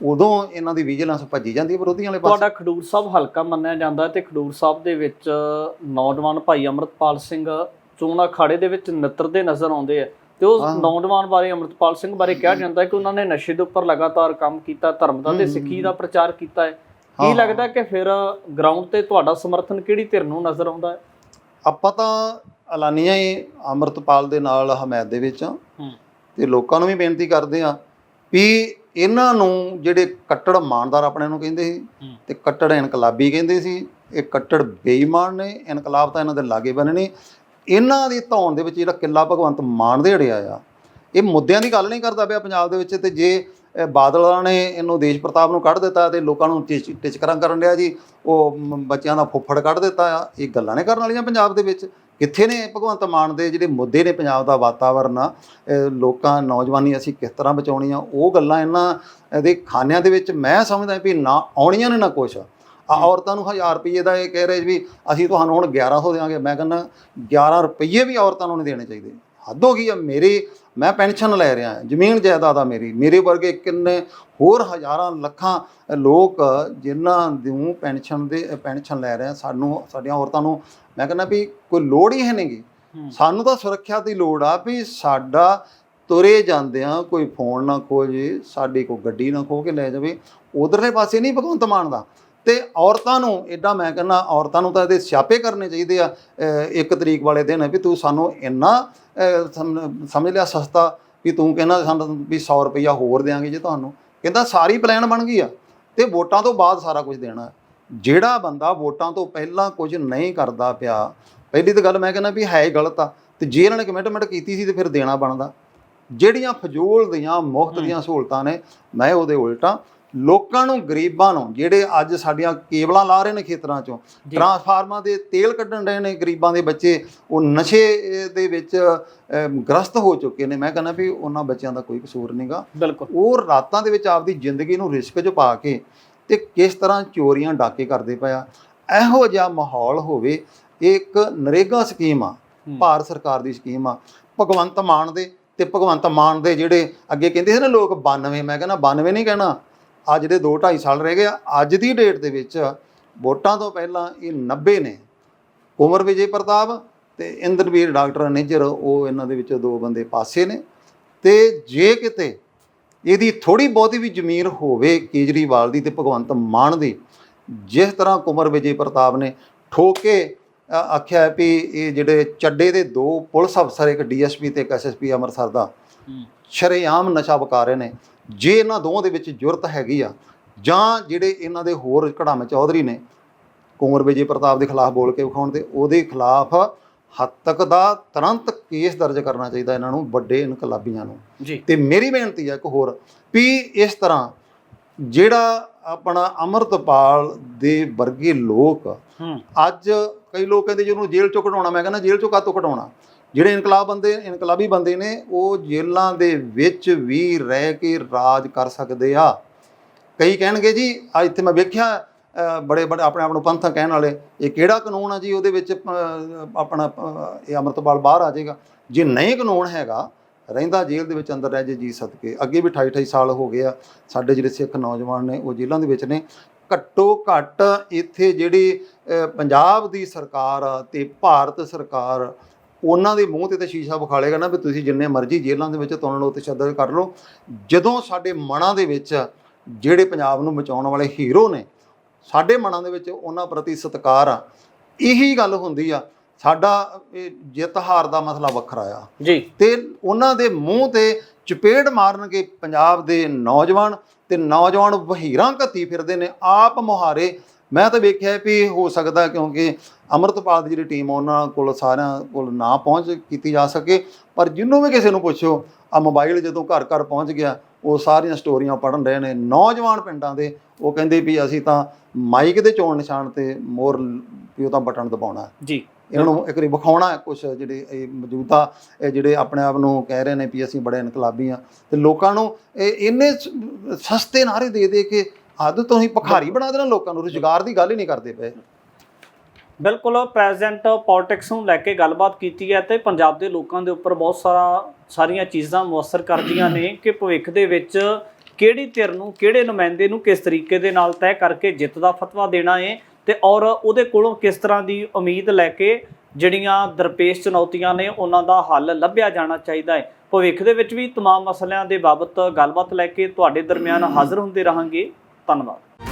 ਉਦੋਂ ਇਹਨਾਂ ਦੀ ਵਿਜੀਲੈਂਸ ਭੱਜੀ ਜਾਂਦੀ ਹੈ ਵਿਰੋਧੀਆਂ ਵਾਲੇ ਪਾਸੇ ਤੁਹਾਡਾ ਖਡੂਰ ਸਾਹਿਬ ਹਲਕਾ ਮੰਨਿਆ ਜਾਂਦਾ ਤੇ ਖਡੂਰ ਸਾਹਿਬ ਦੇ ਵਿੱਚ ਨੌਜਵਾਨ ਭਾਈ ਅਮਰਤਪਾਲ ਸਿੰਘ ਚੋਣ ਅਖਾੜੇ ਦੇ ਵਿੱਚ ਨਿੱਤਰਦੇ ਨਜ਼ਰ ਆਉਂਦੇ ਆ ਤੇ ਉਸ ਹਾਂ। ਨੌਜਵਾਨ ਬਾਰੇ ਅਮਰਤਪਾਲ ਸਿੰਘ ਬਾਰੇ ਕਿਹਾ ਜਾਂਦਾ ਕਿ ਉਹਨਾਂ ਨੇ ਨਸ਼ੇ ਦੇ ਉੱਪਰ ਲਗਾਤਾਰ ਕੰਮ ਕੀਤਾ ਧਰਮ ਦਾ ਤੇ। ਸਿੱਖੀ ਦਾ ਪ੍ਰਚਾਰ ਕੀਤਾ ਹੈ ਕੀ। ਲੱਗਦਾ ਕਿ ਫਿਰ ਗਰਾਊਂਡ ਤੇ ਤੁਹਾਡਾ ਸਮਰਥਨ ਕਿਹੜੀ ਧਿਰ ਨੂੰ ਨਜ਼ਰ ਆਉਂਦਾ ਹੈ ਆਪਾਂ ਤਾਂ ਐਲਾਨੀਆਂ ਹੀ ਅਮਰਤਪਾਲ ਦੇ ਨਾਲ ਹਮਾਇਤ ਦੇ ਵਿੱਚ ਆ ਹੂੰ। ਤੇ ਲੋਕਾਂ ਨੂੰ ਵੀ ਬੇਨਤੀ ਕਰਦੇ ਆ ਵੀ ਇਹਨਾਂ ਨੂੰ ਜਿਹੜੇ ਕੱਟੜ ਇਮਾਨਦਾਰ ਆਪਣੇ ਨੂੰ ਕਹਿੰਦੇ ਸੀ। ਤੇ ਕੱਟੜ ਇਨਕਲਾਬੀ ਕਹਿੰਦੇ ਸੀ ਇਹ ਕੱਟੜ ਬੇਈਮਾਨ ਨੇ ਇਨਕਲਾਬ ਤਾਂ ਇਹਨਾਂ ਦੇ ਲਾਗੇ ਬੰਨਣੇ ਇਹਨਾਂ ਦੀ ਧੌਣ ਦੇ ਵਿੱਚ ਜਿਹੜਾ ਕਿੱਲਾ ਭਗਵੰਤ ਮਾਨ ਦੇ ਅੜਿਆ ਆ ਇਹ ਮੁੱਦਿਆਂ ਦੀ ਗੱਲ ਨਹੀਂ ਕਰਦਾ ਪਿਆ ਪੰਜਾਬ ਦੇ ਵਿੱਚ ਤੇ ਜੇ ਬਾਦਲਾਂ ਨੇ ਇਹਨੂੰ ਦੇਸ਼ ਪ੍ਰਤਾਪ ਨੂੰ ਕੱਢ ਦਿੱਤਾ ਤੇ ਲੋਕਾਂ ਨੂੰ ਟਿਚ ਟਿਚਕਰਾਂ ਕਰਨ ਡਿਆ ਜੀ। ਉਹ ਮ- ਬੱਚਿਆਂ ਦਾ ਫੁੱਫੜ ਕੱਢ ਦਿੱਤਾ ਆ। ਇਹ ਗੱਲਾਂ ਨੇ ਕਰਨ ਵਾਲੀਆਂ ਪੰਜਾਬ ਦੇ ਵਿੱਚ। ਕਿੱਥੇ ਨੇ ਭਗਵੰਤ ਮਾਨ ਦੇ ਜਿਹੜੇ ਮੁੱਦੇ ਨੇ ਪੰਜਾਬ ਦਾ ਵਾਤਾਵਰਨ ਆ ਲੋਕਾਂ, ਨੌਜਵਾਨੀ ਅਸੀਂ ਕਿਸ ਤਰ੍ਹਾਂ ਬਚਾਉਣੀ ਆ, ਉਹ ਗੱਲਾਂ ਇਹਨਾਂ ਦੇ ਖਾਨਿਆਂ ਦੇ ਵਿੱਚ ਮੈਂ ਸਮਝਦਾ ਵੀ ਨਾ ਆਉਣੀਆਂ ਨੇ ਨਾ ਕੁਛ। ਆ ਔਰਤਾਂ ਨੂੰ 1000 ਰੁਪਏ ਦਾ ਇਹ ਕਹਿ ਰਹੇ ਵੀ ਅਸੀਂ ਤੁਹਾਨੂੰ ਹੁਣ 1100 ਦੇਵਾਂਗੇ ਮੈਂ ਕਹਿੰਦਾ 11 ਰੁਪਏ ਵੀ ਔਰਤਾਂ ਨੂੰ ਨਹੀਂ ਦੇਣੇ ਚਾਹੀਦੇ। ਹੱਦ ਹੋ ਗਈ ਆ। ਮੇਰੇ ਮੈਂ ਪੈਨਸ਼ਨ ਲੈ ਰਿਹਾ ਜ਼ਮੀਨ ਜਾਇਦਾਦ ਆ ਮੇਰੀ ਮੇਰੇ ਵਰਗੇ ਕਿੰਨੇ ਹੋਰ ਹਜ਼ਾਰਾਂ ਲੱਖਾਂ ਲੋਕ ਜਿਨ੍ਹਾਂ ਨੂੰ ਪੈਨਸ਼ਨ ਦੇ ਪੈਨਸ਼ਨ ਲੈ ਰਹੇ ਆ ਸਾਨੂੰ ਸਾਡੀਆਂ ਔਰਤਾਂ ਨੂੰ ਮੈਂ ਕਹਿੰਦਾ ਵੀ ਕੋਈ ਲੋੜ ਹੀ ਹੈ ਨਹੀਂਗੀ। ਸਾਨੂੰ ਤਾਂ ਸੁਰੱਖਿਆ ਦੀ ਲੋੜ ਆ ਵੀ ਸਾਡਾ ਤੁਰੇ ਜਾਂਦਿਆਂ ਕੋਈ ਫੋਨ ਨਾ ਖੋ ਜੇ ਸਾਡੀ ਕੋਈ ਗੱਡੀ ਨਾ ਖੋ ਕੇ ਲੈ ਜਾਵੇ ਉਧਰਲੇ ਪਾਸੇ ਨਹੀਂ ਭਗਵੰਤ ਮਾਨ ਦਾ ਤੇ ਔਰਤਾਂ ਨੂੰ ਐਡਾ ਮੈਂ ਕਹਿੰਦਾ ਔਰਤਾਂ ਨੂੰ ਤਾਂ ਇਹਦੇ ਸਿਆਪੇ ਕਰਨੇ ਚਾਹੀਦੇ ਆ ਇੱਕ ਤਰੀਕ ਵਾਲੇ ਦਿਨ ਵੀ ਤੂੰ ਸਾਨੂੰ ਇੰਨਾ ਸਮਝ ਲਿਆ ਸਸਤਾ ਵੀ ਤੂੰ ਕਹਿੰਦਾ ਸਾਨੂੰ ਵੀ 100 ਰੁਪਈਆ ਹੋਰ ਦੇਾਂਗੇ ਜੇ ਤੁਹਾਨੂੰ। ਕਹਿੰਦਾ ਸਾਰੀ ਪਲਾਨ ਬਣ ਗਈ ਆ ਤੇ ਵੋਟਾਂ ਤੋਂ ਬਾਅਦ ਸਾਰਾ ਕੁਝ ਦੇਣਾ। ਜਿਹੜਾ ਬੰਦਾ ਵੋਟਾਂ ਤੋਂ ਪਹਿਲਾਂ ਕੁਝ ਨਹੀਂ ਕਰਦਾ ਪਿਆ ਪਹਿਲੀ ਤਾਂ ਗੱਲ ਮੈਂ ਕਹਿੰਦਾ ਵੀ ਹੈ ਹੀ ਗਲਤ ਆ ਤੇ ਜੇ ਇਹਨਾਂ ਨੇ ਕਮਿਟਮੈਂਟ ਕੀਤੀ ਸੀ ਤੇ ਫਿਰ ਦੇਣਾ ਬਣਦਾ। ਜਿਹੜੀਆਂ ਫਜ਼ੂਲ ਦੀਆਂ ਮੁਫਤ ਦੀਆਂ ਸਹੂਲਤਾਂ ਨੇ ਮੈਂ ਉਹਦੇ ਉਲਟਾ ਲੋਕਾਂ ਨੂੰ ਗਰੀਬਾਂ ਨੂੰ ਜਿਹੜੇ ਅੱਜ ਸਾਡੀਆਂ ਕੇਬਲਾਂ ਲਾ ਰਹੇ ਨੇ ਖੇਤਰਾਂ ਚੋਂ। ਟਰਾਂਸਫਾਰਮਾਂ ਦੇ ਤੇਲ ਕੱਢਣ ਰਹੇ ਨੇ ਗਰੀਬਾਂ ਦੇ ਬੱਚੇ ਉਹ ਨਸ਼ੇ ਦੇ ਵਿੱਚ ਗ੍ਰਸਤ ਹੋ ਚੁੱਕੇ ਨੇ। ਮੈਂ ਕਹਿੰਦਾ ਵੀ ਉਹਨਾਂ ਬੱਚਿਆਂ ਦਾ ਕੋਈ ਕਸੂਰ ਨਹੀਂਗਾ। ਉਹ ਰਾਤਾਂ ਦੇ ਵਿੱਚ ਆਪਦੀ ਜ਼ਿੰਦਗੀ ਨੂੰ ਰਿਸਕ 'ਚ ਪਾ ਕੇ ਤੇ ਕਿਸ ਤਰ੍ਹਾਂ ਚੋਰੀਆਂ ਡਾਕੇ ਕਰਦੇ ਪਿਆ ਇਹੋ ਜਿਹਾ ਮਾਹੌਲ ਹੋਵੇ ਇੱਕ ਨਰੇਗਾ ਸਕੀਮ ਆ। ਭਾਰਤ ਸਰਕਾਰ ਦੀ ਸਕੀਮ ਆ। ਭਗਵੰਤ ਮਾਨ ਦੇ ਤੇ ਭਗਵੰਤ ਮਾਨ ਦੇ ਜਿਹੜੇ ਅੱਗੇ ਕਹਿੰਦੇ ਸੀ ਨਾ ਲੋਕ 92 ਮੈਂ ਕਹਿੰਦਾ 92 ਨਹੀਂ ਕਹਿਣਾ। ਅੱਜ ਦੇ 2 2.5 ਸਾਲ ਰਹਿ ਗਏ ਆ, ਅੱਜ ਦੀ ਡੇਟ ਦੇ ਵਿੱਚ ਵੋਟਾਂ ਤੋਂ ਪਹਿਲਾਂ ਇਹ 90 ਨੇ। ਕੁਮਰ ਵਿਜੇ ਪ੍ਰਤਾਪ ਤੇ ਇੰਦਰਵੀਰ ਡਾਕਟਰ ਨਿੱਜਰ ਉਹ ਇਹਨਾਂ ਦੇ ਵਿੱਚੋਂ ਦੋ ਬੰਦੇ ਪਾਸੇ ਨੇ। ਤੇ ਜੇ ਕਿਤੇ ਇਹਦੀ ਥੋੜੀ ਬਹੁਤੀ ਵੀ ਜ਼ਮੀਰ ਹੋਵੇ ਕੇਜਰੀਵਾਲ ਦੀ ਤੇ ਭਗਵੰਤ ਮਾਨ ਦੀ, ਜਿਸ ਤਰ੍ਹਾਂ ਕੁਮਰ ਵਿਜੇ ਪ੍ਰਤਾਪ ਨੇ ਠੋਕ ਕੇ ਆਖਿਆ ਵੀ ਇਹ ਜਿਹੜੇ ਚੱਡੇ ਦੇ ਦੋ ਪੁਲਿਸ ਅਫਸਰ, ਇੱਕ ਡੀਐਸਪੀ ਤੇ ਇੱਕ ਐਸਐਸਪੀ ਅੰਮ੍ਰਿਤਸਰ ਦਾ ਸ਼ਰੇਆਮ ਨਸ਼ਾ ਵਿਕਾ ਰਹੇ ਨੇ। ਜੇ ਇਹਨਾਂ ਦੋਵਾਂ ਦੇ ਵਿੱਚ ਜੁਰਤ ਹੈਗੀ ਆ ਜਾਂ ਜਿਹੜੇ ਇਹਨਾਂ ਦੇ ਹੋਰ ਕੜਾਮ ਚੌਧਰੀ ਨੇ ਕੁੰਵਰ ਵਿਜੇ ਪ੍ਰਤਾਪ ਦੇ ਖਿਲਾਫ ਬੋਲ ਕੇ ਵਿਖਾਉਣ ਤੇ ਉਹਦੇ ਖਿਲਾਫ ਹੱਦ ਤੱਕ ਦਾ ਤੁਰੰਤ ਕੇਸ ਦਰਜ ਕਰਨਾ ਚਾਹੀਦਾ ਇਹਨਾਂ ਨੂੰ ਵੱਡੇ ਇਨਕਲਾਬੀਆਂ ਨੂੰ। ਤੇ ਮੇਰੀ ਬੇਨਤੀ ਹੈ ਇੱਕ ਹੋਰ ਵੀ ਇਸ ਤਰ੍ਹਾਂ ਜਿਹੜਾ ਆਪਣਾ ਅਮਰਤਪਾਲ ਦੇ ਵਰਗੇ ਲੋਕ ਅੱਜ ਕਈ ਲੋਕ ਕਹਿੰਦੇ ਜੀ ਉਹਨੂੰ ਜੇਲ੍ਹ ਚੋਂ ਕਢਾਉਣਾ ਮੈਂ ਕਹਿੰਦਾ ਜੇਲ੍ਹ ਚੋਂ ਕਾਹਤੋਂ ਕਢਾਉਣਾ? ਜਿਹੜੇ ਇਨਕਲਾਬ ਬੰਦੇ ਇਨਕਲਾਬੀ ਬੰਦੇ ਨੇ, ਉਹ ਜੇਲ੍ਹਾਂ ਦੇ ਵਿੱਚ ਵੀ ਰਹਿ ਕੇ ਰਾਜ ਕਰ ਸਕਦੇ ਆ। ਕਈ ਕਹਿਣਗੇ ਜੀ ਆ ਇੱਥੇ ਮੈਂ ਵੇਖਿਆ ਬੜੇ ਬੜੇ ਆਪਣੇ ਆਪ ਨੂੰ ਪੰਥਾ ਕਹਿਣ ਵਾਲੇ, ਇਹ ਕਿਹੜਾ ਕਾਨੂੰਨ ਆ ਜੀ ਉਹਦੇ ਵਿੱਚ ਆਪਣਾ ਇਹ ਅਮਰਤਪਾਲ ਬਾਹਰ ਆ ਜਾਏਗਾ। ਜੇ ਨਹੀਂ ਕਾਨੂੰਨ ਹੈਗਾ, ਰਹਿੰਦਾ ਜੇਲ੍ਹ ਦੇ ਵਿੱਚ ਅੰਦਰ ਰਹਿ ਜੇ ਜੀ ਸਦਕੇ। ਅੱਗੇ ਵੀ 28 28 ਸਾਲ ਹੋ ਗਏ ਆ, ਸਾਡੇ ਜਿਹੜੇ ਸਿੱਖ ਨੌਜਵਾਨ ਨੇ, ਉਹ ਜੇਲ੍ਹਾਂ ਦੇ ਵਿੱਚ ਨੇ। ਘੱਟੋ ਘੱਟ ਇੱਥੇ ਜਿਹੜੀ ਪੰਜਾਬ ਦੀ ਸਰਕਾਰ ਆ ਤੇ ਭਾਰਤ ਸਰਕਾਰ ਉਹਨਾਂ ਦੇ ਮੂੰਹ ਤੇ ਤਾਂ ਸ਼ੀਸ਼ਾ ਵਿਖਾਲੇਗਾ ਨਾ ਵੀ ਤੁਸੀਂ ਜਿੰਨੇ ਮਰਜ਼ੀ ਜੇਲ੍ਹਾਂ ਦੇ ਵਿੱਚ ਤੁਹਾਨੂੰ ਲੋਕ ਤਸ਼ੱਦਦ ਕਰ ਲਓ। ਜਦੋਂ ਸਾਡੇ ਮਨਾਂ ਦੇ ਵਿੱਚ ਜਿਹੜੇ ਪੰਜਾਬ ਨੂੰ ਬਚਾਉਣ ਵਾਲੇ ਹੀਰੋ ਨੇ ਸਾਡੇ ਮਨਾਂ ਦੇ ਵਿੱਚ ਉਹਨਾਂ ਪ੍ਰਤੀ ਸਤਿਕਾਰ ਆ ਇਹੀ ਗੱਲ ਹੁੰਦੀ ਆ। ਸਾਡਾ ਇਹ ਜਿੱਤ ਹਾਰ ਦਾ ਮਸਲਾ ਵੱਖਰਾ ਆ। ਜੀ। ਤੇ ਉਹਨਾਂ ਦੇ ਮੂੰਹ ਤੇ ਚਪੇੜ ਮਾਰਨਗੇ ਪੰਜਾਬ ਦੇ ਨੌਜਵਾਨ ਤੇ ਨੌਜਵਾਨ ਵਹੀਰਾਂ ਘੱਤੀ ਫਿਰਦੇ ਨੇ ਆਪ ਮੁਹਾਰੇ ਮੈਂ ਤਾਂ ਵੇਖਿਆ ਵੀ ਹੋ ਸਕਦਾ ਕਿਉਂਕਿ ਅਮਰਤਪਾਲ ਦੀ ਜਿਹੜੀ ਟੀਮ ਉਹਨਾਂ ਕੋਲ ਸਾਰਿਆਂ ਕੋਲ ਨਾ ਪਹੁੰਚ ਕੀਤੀ ਜਾ ਸਕੇ। ਪਰ ਜਿੰਨੂੰ ਵੀ ਕਿਸੇ ਨੂੰ ਪੁੱਛੋ ਆ ਮੋਬਾਈਲ ਜਦੋਂ ਘਰ ਘਰ ਪਹੁੰਚ ਗਿਆ ਉਹ ਸਾਰੀਆਂ ਸਟੋਰੀਆਂ ਪੜਨ ਰਹੇ ਨੇ। ਨੌਜਵਾਨ ਪਿੰਡਾਂ ਦੇ ਉਹ ਕਹਿੰਦੇ ਵੀ ਅਸੀਂ ਤਾਂ ਮਾਈਕ ਦੇ ਚੋਣ ਨਿਸ਼ਾਨ ਤੇ ਮੋਰ ਵੀ ਉਹ ਤਾਂ ਬਟਨ ਦਬਾਉਣਾ। ਜੀ। ਇਹਨਾਂ ਨੂੰ ਇੱਕ ਵਾਰੀ ਵਿਖਾਉਣਾ ਕੁਝ ਜਿਹੜੇ ਇਹ ਮੌਜੂਦਾ ਇਹ ਜਿਹੜੇ ਆਪਣੇ ਆਪ ਨੂੰ ਕਹਿ ਰਹੇ ਨੇ ਵੀ ਅਸੀਂ ਬੜੇ ਇਨਕਲਾਬੀ ਆ ਤੇ ਲੋਕਾਂ ਨੂੰ ਇਹ ਇੰਨੇ ਸਸਤੇ ਨਾਰੇ ਦੇ ਦੇ ਕੇ ਆਦਤ ਤੋਂ ਹੀ ਭਖਾਰੀ ਬਣਾ ਦੇਣਾ ਲੋਕਾਂ ਨੂੰ ਰੁਜ਼ਗਾਰ ਦੀ ਗੱਲ ਹੀ ਨਹੀਂ ਕਰਦੇ ਪਏ ਬਿਲਕੁਲ ਪ੍ਰੈਜ਼ੈਂਟ ਪੋਲਿਟਿਕਸ ਨੂੰ ਲੈ ਕੇ ਗੱਲਬਾਤ ਕੀਤੀ ਹੈ ਤੇ ਪੰਜਾਬ ਦੇ ਲੋਕਾਂ ਦੇ ਉੱਪਰ ਬਹੁਤ ਸਾਰਾ ਸਾਰੀਆਂ ਚੀਜ਼ਾਂ ਮੁਅੱਸਰ ਕਰਦੀਆਂ ਨੇ ਕਿ ਭਵਿੱਖ ਦੇ ਵਿੱਚ ਕਿਹੜੀ ਧਿਰ ਨੂੰ ਕਿਹੜੇ ਨੁਮਾਇੰਦੇ ਨੂੰ ਕਿਸ ਤਰੀਕੇ ਦੇ ਨਾਲ ਤੈਅ ਕਰਕੇ ਜਿੱਤ ਦਾ ਫਤਵਾ ਦੇਣਾ ਹੈ ਤੇ ਔਰ ਉਹਦੇ ਕੋਲੋਂ ਕਿਸ ਤਰ੍ਹਾਂ ਦੀ ਉਮੀਦ ਲੈ ਕੇ ਜਿਹੜੀਆਂ ਦਰਪੇਸ਼ ਚੁਣੌਤੀਆਂ ਨੇ ਉਹਨਾਂ ਦਾ ਹੱਲ ਲੱਭਿਆ ਜਾਣਾ ਚਾਹੀਦਾ ਹੈ ਭਵਿੱਖ ਦੇ ਵਿੱਚ ਵੀ तमाम ਮਸਲਿਆਂ ਦੇ ਬਾਬਤ ਗੱਲਬਾਤ ਲੈ ਕੇ ਤੁਹਾਡੇ ਦਰਮਿਆਨ ਹਾਜ਼ਰ ਹੁੰਦੇ ਰਹਾਂਗੇ ਧੰਨਵਾਦ।